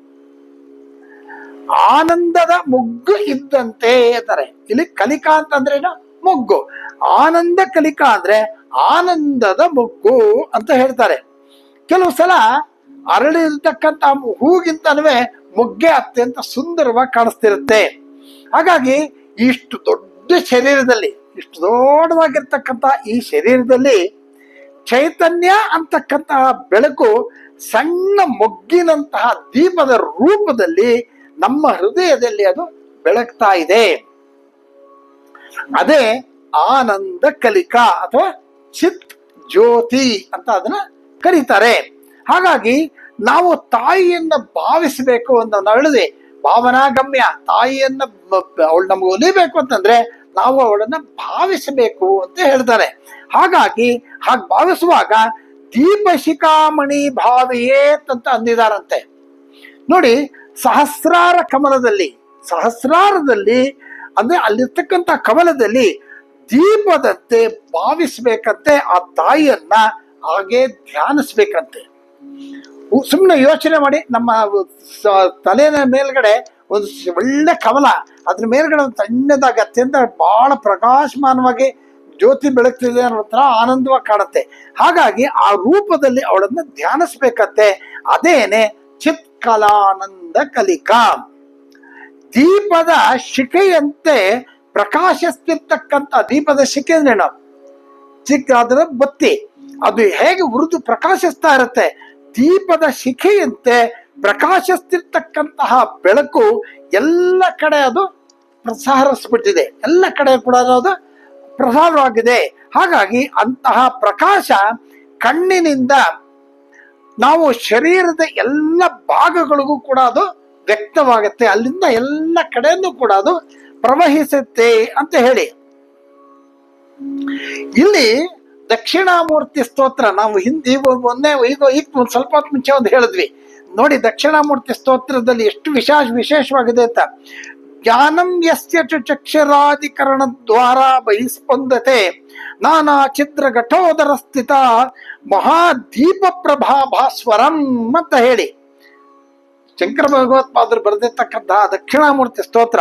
ಆನಂದದ ಮೊಗ್ಗು ಇದ್ದಂತೆ ಅಂತಾರೆ. ಇಲ್ಲಿ ಕಲಿಕಾ ಅಂತಂದ್ರೆ ಏನು? ಮೊಗ್ಗು. ಆನಂದ ಕಲಿಕಾ ಅಂದ್ರೆ ಆನಂದದ ಮೊಗ್ಗು ಅಂತ ಹೇಳ್ತಾರೆ. ಕೆಲವು ಸಲ ಅರಳಿರ್ತಕ್ಕಂಥ ಹೂಗಿಂತನೂ ಮೊಗ್ಗೆ ಅತ್ಯಂತ ಸುಂದರವಾಗಿ ಕಾಣಿಸ್ತಿರುತ್ತೆ. ಹಾಗಾಗಿ ಇಷ್ಟು ದೊಡ್ಡ ಶರೀರದಲ್ಲಿ, ಇಷ್ಟು ದೊಡ್ಡವಾಗಿರ್ತಕ್ಕಂಥ ಈ ಶರೀರದಲ್ಲಿ ಚೈತನ್ಯ ಅಂತಕ್ಕಂತಹ ಬೆಳಕು ಸಣ್ಣ ಮೊಗ್ಗಿನಂತಹ ದೀಪದ ರೂಪದಲ್ಲಿ ನಮ್ಮ ಹೃದಯದಲ್ಲಿ ಅದು ಬೆಳಗ್ತಾ ಇದೆ. ಅದೇ ಆನಂದ ಕಲಿಕಾ ಅಥವಾ ಚಿತ್ ಜ್ಯೋತಿ ಅಂತ ಅದನ್ನ ಕರೀತಾರೆ. ಹಾಗಾಗಿ ನಾವು ತಾಯಿಯನ್ನ ಭಾವಿಸಬೇಕು ಅಂತ ನಾವು ಹೇಳಿದ್ವಿ ಭಾವನಾಗಮ್ಯ ತಾಯಿಯನ್ನ ಅವಳು ನಮ್ಗೆ ಒಲಿಬೇಕು ಅಂತಂದ್ರೆ ನಾವು ಅವಳನ್ನ ಭಾವಿಸಬೇಕು ಅಂತ ಹೇಳ್ತಾರೆ. ಹಾಗಾಗಿ, ಹಾಗೆ ಭಾವಿಸುವಾಗ ದೀಪ ಶಿಖಾಮಣಿ ಭಾವಿಯೇತ್ ಅಂತ ಅಂದಿದಾರಂತೆ ನೋಡಿ, ಸಹಸ್ರಾರ ಕಮಲದಲ್ಲಿ, ಸಹಸ್ರಾರದಲ್ಲಿ, ಅಂದ್ರೆ ಅಲ್ಲಿರ್ತಕ್ಕಂಥ ಕಮಲದಲ್ಲಿ ದೀಪದಂತೆ ಭಾವಿಸ್ಬೇಕಂತೆ ಆ ತಾಯಿಯನ್ನ ಹಾಗೆ ಧ್ಯಾನಿಸ್ಬೇಕಂತೆ. ಸುಮ್ಮನೆ ಯೋಚನೆ ಮಾಡಿ, ನಮ್ಮ ತಲೆನ ಮೇಲ್ಗಡೆ ಒಂದು ಒಳ್ಳೆ ಕಮಲ ಅದ್ರ ಮೇಲ್ಗಡೆ ಒಂದು ಸಣ್ಣದಾಗಿ ಅತ್ಯಂತ ಬಹಳ ಪ್ರಕಾಶಮಾನವಾಗಿ ಜ್ಯೋತಿ ಬೆಳಗ್ತಿದೆ ಅನ್ನೋ ಥರ ಆನಂದವಾಗಿ ಕಾಣುತ್ತೆ. ಹಾಗಾಗಿ ಆ ರೂಪದಲ್ಲಿ ಅವಳನ್ನ ಧ್ಯಾನಿಸ್ಬೇಕತ್ತೆ ಅದೇನೆ ಚಿತ್ ಕಲಾನಂದ ಕಲಿಕಾ. ದೀಪದ ಶಿಖೆಯಂತೆ ಪ್ರಕಾಶಿಸ್ತಿರ್ತಕ್ಕಂಥ ದೀಪದ ಶಿಖೆ ಅಂದ್ರೇನು ಚಿಕ್ಕ ಅದರ ಬತ್ತಿ. ಅದು ಹೇಗೆ ಉರಿದು ಪ್ರಕಾಶಿಸ್ತಾ ಇರುತ್ತೆ? ದೀಪದ ಶಿಖೆಯಂತೆ ಪ್ರಕಾಶಿಸ್ತಿರ್ತಕ್ಕಂತಹ ಬೆಳಕು ಎಲ್ಲ ಕಡೆ ಅದು ಪ್ರಸಾರಿಸ್ಬಿಟ್ಟಿದೆ. ಎಲ್ಲ ಕಡೆ ಕೂಡ ಅದು ಪ್ರಸಾರವಾಗಿದೆ. ಹಾಗಾಗಿ ಅಂತಹ ಪ್ರಕಾಶ ಕಣ್ಣಿನಿಂದ ನಾವು ಶರೀರದ ಎಲ್ಲ ಭಾಗಗಳಿಗೂ ಕೂಡ ಅದು ವ್ಯಕ್ತವಾಗುತ್ತೆ. ಅಲ್ಲಿಂದ ಎಲ್ಲ ಕಡೆಯೂ ಕೂಡ ಅದು ಪ್ರವಹಿಸುತ್ತೆ ಅಂತ ಹೇಳಿ. ಇಲ್ಲಿ ದಕ್ಷಿಣಾಮೂರ್ತಿ ಸ್ತೋತ್ರ ನಾವು ಹಿಂದಿ ಈಗ ಈಗ ಒಂದ್ ಸ್ವಲ್ಪ ಹೊತ್ತು ಮುಂಚೆ ಒಂದು ಹೇಳಿದ್ವಿ. ನೋಡಿ ದಕ್ಷಿಣಾಮೂರ್ತಿ ಸ್ತೋತ್ರದಲ್ಲಿ ಎಷ್ಟು ವಿಶೇಷ ವಿಶೇಷವಾಗಿದೆ ಅಂತ. ಜ್ಞಾನಂ ಯಸ್ಯ ಚಕ್ಷರಾಧಿಕರಣ ದ್ವಾರ ಬಹಿಸ್ಪಂದತೆ. ನಾನಾ ಚಿತ್ರ ಘಟೋದರ ಸ್ಥಿತ. ಮಹಾದೀಪ ಪ್ರಭಾ ಭಾಸ್ವರಂ ಅಂತ ಹೇಳಿ. ಶಂಕರ ಭಗವತ್ಪಾದರು ಬರೆದಿರ್ತಕ್ಕಂತಹ ದಕ್ಷಿಣಾಮೂರ್ತಿ ಸ್ತೋತ್ರ.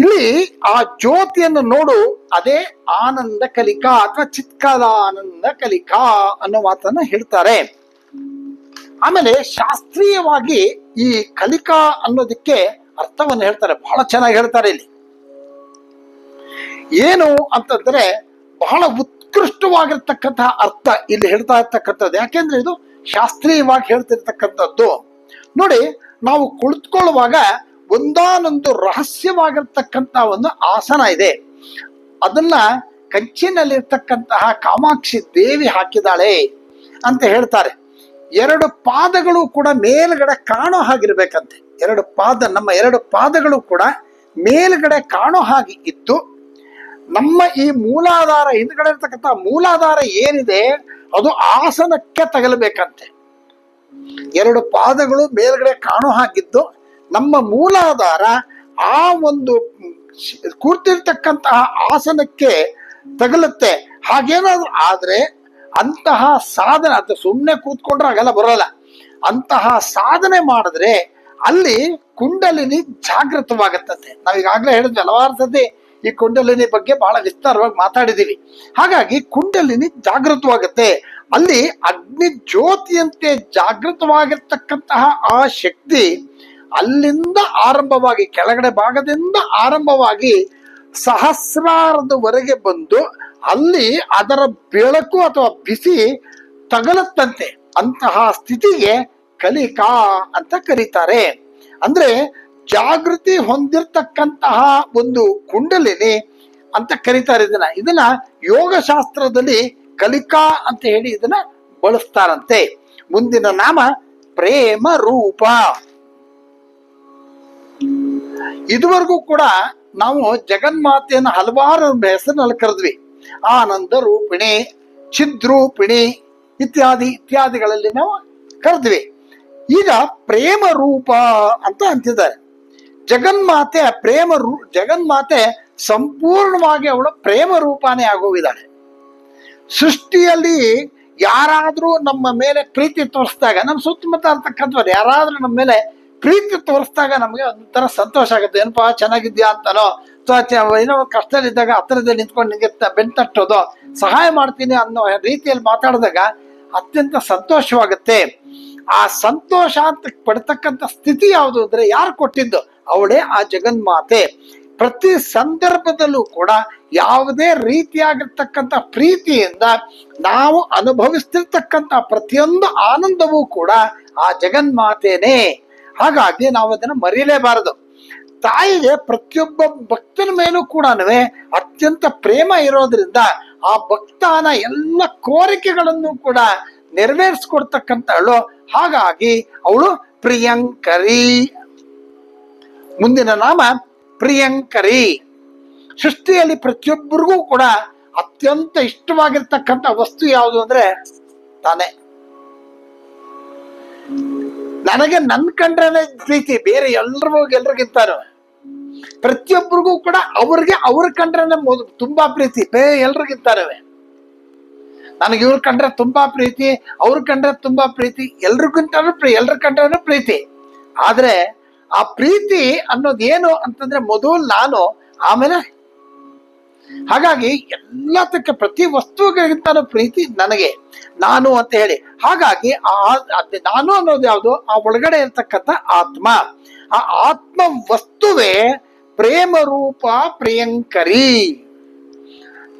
ಇಲ್ಲಿ ಆ ಜ್ಯೋತಿಯನ್ನು ನೋಡು, ಅದೇ ಆನಂದ ಕಲಿಕಾ ಅಥವಾ ಚಿತ್ಕಾಲ ಆನಂದ ಕಲಿಕಾ ಅನ್ನೋ ಮಾತನ್ನ ಹೇಳ್ತಾರೆ. ಆಮೇಲೆ ಶಾಸ್ತ್ರೀಯವಾಗಿ ಈ ಕಲಿಕಾ ಅನ್ನೋದಕ್ಕೆ ಅರ್ಥವನ್ನು ಹೇಳ್ತಾರೆ. ಬಹಳ ಚೆನ್ನಾಗಿ ಹೇಳ್ತಾರೆ ಇಲ್ಲಿ. ಏನು ಅಂತಂದ್ರೆ ಬಹಳ ಉತ್ಕೃಷ್ಟವಾಗಿರ್ತಕ್ಕಂತಹ ಅರ್ಥ ಇಲ್ಲಿ ಹೇಳ್ತಾ ಇರ್ತಕ್ಕಂಥದ್ದು. ಯಾಕೆಂದ್ರೆ ಇದು ಶಾಸ್ತ್ರೀಯವಾಗಿ ಹೇಳ್ತಿರ್ತಕ್ಕಂಥದ್ದು. ನೋಡಿ, ನಾವು ಕುಳಿತುಕೊಳ್ಳುವಾಗ ಒಂದಾನೊಂದು ರಹಸ್ಯವಾಗಿರ್ತಕ್ಕಂಥ ಒಂದು ಆಸನ ಇದೆ. ಅದನ್ನ ಕಂಚಿನಲ್ಲಿರ್ತಕ್ಕಂತಹ ಕಾಮಾಕ್ಷಿ ದೇವಿ ಹಾಕಿದಾಳೆ ಅಂತ ಹೇಳ್ತಾರೆ. ಎರಡು ಪಾದಗಳು ಕೂಡ ಮೇಲ್ಗಡೆ ಕಾಣೋ ಹಾಗಿರ್ಬೇಕಂತೆ. ಎರಡು ಪಾದ, ನಮ್ಮ ಎರಡು ಪಾದಗಳು ಕೂಡ ಮೇಲ್ಗಡೆ ಕಾಣೋ ಹಾಗೆ ಇದ್ದು, ನಮ್ಮ ಈ ಮೂಲಾಧಾರ ಹಿಂದ್ಗಡೆ ಇರ್ತಕ್ಕಂಥ ಮೂಲಾಧಾರ ಏನಿದೆ, ಅದು ಆಸನಕ್ಕೆ ತಗಲಬೇಕಂತೆ. ಎರಡು ಪಾದಗಳು ಮೇಲ್ಗಡೆ ಕಾಣೋ ಹಾಗಿದ್ದು, ನಮ್ಮ ಮೂಲಾಧಾರ ಆ ಒಂದು ಕೂರ್ತಿರ್ತಕ್ಕಂತಹ ಆಸನಕ್ಕೆ ತಗಲುತ್ತೆ. ಹಾಗೇನಾದ್ರೂ ಆದ್ರೆ ಅಂತಹ ಸಾಧನೆ ಅದು ಸುಮ್ಮನೆ ಕೂತ್ಕೊಂಡ್ರೆ ಹಾಗೆಲ್ಲ ಬರೋಲ್ಲ. ಅಂತಹ ಸಾಧನೆ ಮಾಡಿದ್ರೆ ಅಲ್ಲಿ ಕುಂಡಲಿನಿ ಜಾಗೃತವಾಗತ್ತಂತೆ. ನಾವೀಗಾಗಲೇ ಹೇಳಿದ್ವಿ ಹಲವಾರು ಸತಿ ಈ ಕುಂಡಲಿನಿ ಬಗ್ಗೆ ಬಹಳ ವಿಸ್ತಾರವಾಗಿ ಮಾತಾಡಿದೀವಿ ಹಾಗಾಗಿ ಕುಂಡಲಿನಿ ಜಾಗೃತವಾಗುತ್ತೆ. ಅಲ್ಲಿ ಅಗ್ನಿ ಜ್ಯೋತಿಯಂತೆ ಜಾಗೃತವಾಗಿರ್ತಕ್ಕಂತಹ ಆ ಶಕ್ತಿ ಅಲ್ಲಿಂದ ಆರಂಭವಾಗಿ, ಕೆಳಗಡೆ ಭಾಗದಿಂದ ಆರಂಭವಾಗಿ ಸಹಸ್ರಾರದವರೆಗೆ ಬಂದು ಅಲ್ಲಿ ಅದರ ಬೆಳಕು ಅಥವಾ ಬಿಸಿ ತಗಲತ್ತಂತೆ. ಅಂತಹ ಸ್ಥಿತಿಗೆ ಕಲಿಕಾ ಅಂತ ಕರೀತಾರೆ. ಅಂದ್ರೆ ಜಾಗೃತಿ ಹೊಂದಿರತಕ್ಕಂತಹ ಒಂದು ಕುಂಡಲಿನಿ ಅಂತ ಕರೀತಾರೆ ಇದನ್ನ. ಇದನ್ನ ಯೋಗಶಾಸ್ತ್ರದಲ್ಲಿ ಕಲಿಕಾ ಅಂತ ಹೇಳಿ ಇದನ್ನ ಬಳಸ್ತಾರಂತೆ. ಮುಂದಿನ ನಾಮ ಪ್ರೇಮ ರೂಪ. ಇದುವರೆಗೂ ಕೂಡ ನಾವು ಜಗನ್ಮಾತೆಯನ್ನು ಹಲವಾರು ಹೆಸರಿನಲ್ಲಿ ಕರೆದ್ವಿ. ಆನಂದ ರೂಪಿಣಿ ಛಿದ್ರೂಪಿಣಿ ಇತ್ಯಾದಿ ಇತ್ಯಾದಿಗಳಲ್ಲಿ ನಾವು ಕರೆದ್ವಿ. ಈಗ ಪ್ರೇಮ ರೂಪ ಅಂತ ಅಂತಿದ್ದಾರೆ. ಜಗನ್ಮಾತೆ ಪ್ರೇಮ ರೂ, ಜಗನ್ಮಾತೆ ಸಂಪೂರ್ಣವಾಗಿ ಅವಳು ಪ್ರೇಮ ರೂಪಾನೇ ಆಗೋಗಿದ್ದಾಳೆ. ಸೃಷ್ಟಿಯಲ್ಲಿ ಯಾರಾದ್ರೂ ನಮ್ಮ ಮೇಲೆ ಪ್ರೀತಿ ತೋರಿಸಿದಾಗ, ನಮ್ಮ ಸುತ್ತಮುತ್ತ ಇರ್ತಕ್ಕಂಥವ್ರು ಯಾರಾದ್ರೂ ನಮ್ಮ ಮೇಲೆ ಪ್ರೀತಿ ತೋರಿಸಿದಾಗ ನಮಗೆ ಒಂಥರ ಸಂತೋಷ ಆಗುತ್ತೆ. ಏನಪ್ಪಾ ಚೆನ್ನಾಗಿದ್ಯಾ ಅಂತನೋ ಅಥವಾ ಏನೋ ಕಷ್ಟದಲ್ಲಿದ್ದಾಗ ಹತ್ತಿರದಲ್ಲಿ ನಿಂತ್ಕೊಂಡು ನಿಂಗೆ ತ- ಬೆನ್ ತಟ್ಟೋದು, ಸಹಾಯ ಮಾಡ್ತೀನಿ ಅನ್ನೋ ರೀತಿಯಲ್ಲಿ ಮಾತಾಡಿದಾಗ ಅತ್ಯಂತ ಸಂತೋಷವಾಗುತ್ತೆ. ಆ ಸಂತೋಷ ಅಂತ ಪಡ್ತಕ್ಕಂಥ ಸ್ಥಿತಿ ಯಾವುದು ಅಂದ್ರೆ ಯಾರು ಕೊಟ್ಟಿದ್ದು? ಅವಳೇ ಆ ಜಗನ್ಮಾತೆ. ಪ್ರತಿ ಸಂದರ್ಭದಲ್ಲೂ ಕೂಡ ಯಾವುದೇ ರೀತಿಯಾಗಿರ್ತಕ್ಕಂಥ ಪ್ರೀತಿಯಿಂದ ನಾವು ಅನುಭವಿಸ್ತಿರ್ತಕ್ಕಂಥ ಪ್ರತಿಯೊಂದು ಆನಂದವೂ ಕೂಡ ಆ ಜಗನ್ಮಾತೆನೇ. ಹಾಗಾಗಿ ನಾವು ಅದನ್ನು ಮರೆಯಲೇಬಾರದು ತಾಯಿಗೆ ಪ್ರತಿಯೊಬ್ಬ ಭಕ್ತನ ಮೇಲೂ ಕೂಡ ಅತ್ಯಂತ ಪ್ರೇಮ ಇರೋದ್ರಿಂದ ಆ ಭಕ್ತನ ಎಲ್ಲ ಕೋರಿಕೆಗಳನ್ನು ಕೂಡ ನೆರವೇರಿಸ್ಕೊಡ್ತಕ್ಕಂಥವಳು ಹಾಗಾಗಿ ಅವಳು ಪ್ರಿಯಂಕರಿ. ಮುಂದಿನ ನಾಮ ಪ್ರಿಯಂಕರಿ. ಸೃಷ್ಟಿಯಲ್ಲಿ ಪ್ರತಿಯೊಬ್ಬರಿಗೂ ಕೂಡ ಅತ್ಯಂತ ಇಷ್ಟವಾಗಿರ್ತಕ್ಕಂಥ ವಸ್ತು ಯಾವುದು ಅಂದ್ರೆ ತಾನೇ. ನನಗೆ ನನ್ ಕಂಡ್ರೇನೆ ಪ್ರೀತಿ, ಬೇರೆ ಎಲ್ರಿಗೂ, ಎಲ್ರಿಗಿಂತಾನು. ಪ್ರತಿಯೊಬ್ಬರಿಗೂ ಕೂಡ ಅವ್ರಿಗೆ ಅವ್ರ ಕಂಡ್ರೆ ಮೊದ್ ತುಂಬಾ ಪ್ರೀತಿ. ಬೇ ಎಲ್ರಿಗಿರ್ತಾರವೆ ನನಗೆ ಇವ್ರ ಕಂಡ್ರೆ ತುಂಬಾ ಪ್ರೀತಿ, ಅವ್ರ ಕಂಡ್ರೆ ತುಂಬಾ ಪ್ರೀತಿ ಎಲ್ರಿಗಿಂತ ಎಲ್ರ ಕಂಡ್ರೆ ಪ್ರೀತಿ. ಆದ್ರೆ ಆ ಪ್ರೀತಿ ಅನ್ನೋದು ಏನು ಅಂತಂದ್ರೆ ಮೊದಲು ನಾನು, ಆಮೇಲೆ ಹಾಗಾಗಿ ಎಲ್ಲದಕ್ಕೆ ಪ್ರತಿ ವಸ್ತುಗಳಿಗಿಂತ ಪ್ರೀತಿ ನನಗೆ, ನಾನು ಅಂತ ಹೇಳಿ. ಹಾಗಾಗಿ ಆ ನಾನು ಅನ್ನೋದು ಯಾವುದು? ಆ ಒಳಗಡೆ ಇರ್ತಕ್ಕಂಥ ಆತ್ಮ. ಆ ಆತ್ಮ ವಸ್ತುವೇ ಪ್ರೇಮ ರೂಪ ಪ್ರಿಯಂಕರಿ.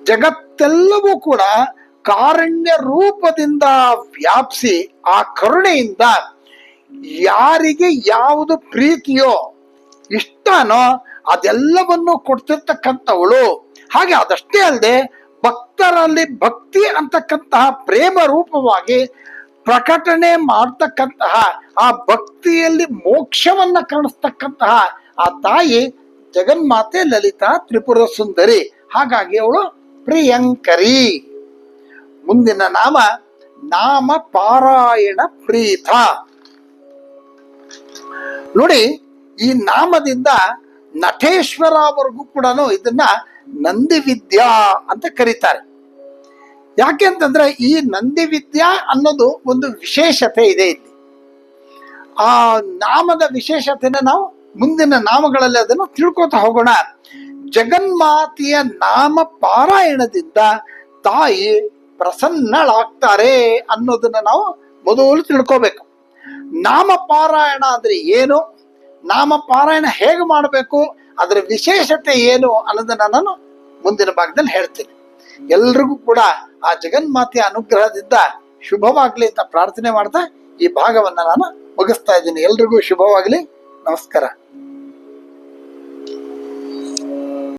ಜಗತ್ತೆಲ್ಲವೂ ಕೂಡ ಕಾರುಣ್ಯ ರೂಪದಿಂದ ವ್ಯಾಪ್ಸಿ ಆ ಕರುಣೆಯಿಂದ ಯಾರಿಗೆ ಯಾವುದು ಪ್ರೀತಿಯೋ ಇಷ್ಟನೋ ಅದೆಲ್ಲವನ್ನು ಕೊಡ್ತಿರ್ತಕ್ಕಂಥವಳು. ಹಾಗೆ ಅದಷ್ಟೇ ಅಲ್ಲದೆ ಭಕ್ತರಲ್ಲಿ ಭಕ್ತಿ ಅಂತಕ್ಕಂತಹ ಪ್ರೇಮ ರೂಪವಾಗಿ ಪ್ರಕಟಣೆ ಮಾಡ್ತಕ್ಕಂತಹ ಆ ಭಕ್ತಿಯಲ್ಲಿ ಮೋಕ್ಷವನ್ನ ಕಾಣಿಸ್ತಕ್ಕಂತಹ ಆ ತಾಯಿ ಜಗನ್ಮಾತೆ ಲಲಿತಾ ತ್ರಿಪುರ ಸುಂದರಿ. ಹಾಗಾಗಿ ಅವಳು ಪ್ರಿಯಂಕರಿ. ಮುಂದಿನ ನಾಮ ನಾಮ ಪಾರಾಯಣ ಪ್ರೀತ. ನೋಡಿ, ಈ ನಾಮದಿಂದ ನಟೇಶ್ವರವರೆಗೂ ಕೂಡ ಇದನ್ನ ನಂದಿ ವಿದ್ಯಾ ಅಂತ ಕರೀತಾರೆ. ಯಾಕೆ ಅಂತಂದ್ರೆ ಈ ನಂದಿ ವಿದ್ಯಾ ಅನ್ನೋದು ಒಂದು ವಿಶೇಷತೆ ಇದೆ ಇಲ್ಲಿ. ಆ ನಾಮದ ವಿಶೇಷತೆನ ನಾವು ಮುಂದಿನ ನಾಮಗಳಲ್ಲಿ ಅದನ್ನು ತಿಳ್ಕೊತಾ ಹೋಗೋಣ. ಜಗನ್ಮಾತೆಯ ನಾಮ ಪಾರಾಯಣದಿಂದ ತಾಯಿ ಪ್ರಸನ್ನಳಾಗ್ತಾರೆ ಅನ್ನೋದನ್ನ ನಾವು ಮೊದಲು ತಿಳ್ಕೋಬೇಕು. ನಾಮ ಪಾರಾಯಣ ಅಂದ್ರೆ ಏನು? ನಾಮ ಪಾರಾಯಣ ಹೇಗೆ ಮಾಡಬೇಕು? ಅದರ ವಿಶೇಷತೆ ಏನು ಅನ್ನೋದನ್ನ ನಾನು ಮುಂದಿನ ಭಾಗದಲ್ಲಿ ಹೇಳ್ತೀನಿ. ಎಲ್ರಿಗೂ ಕೂಡ ಆ ಜಗನ್ಮಾತೆಯ ಅನುಗ್ರಹದಿಂದ ಶುಭವಾಗ್ಲಿ ಅಂತ ಪ್ರಾರ್ಥನೆ ಮಾಡ್ತಾ ಈ ಭಾಗವನ್ನ ನಾನು ಮುಗಿಸ್ತಾ ಇದ್ದೀನಿ. ಎಲ್ರಿಗೂ ಶುಭವಾಗಲಿ. ನಮಸ್ಕಾರ.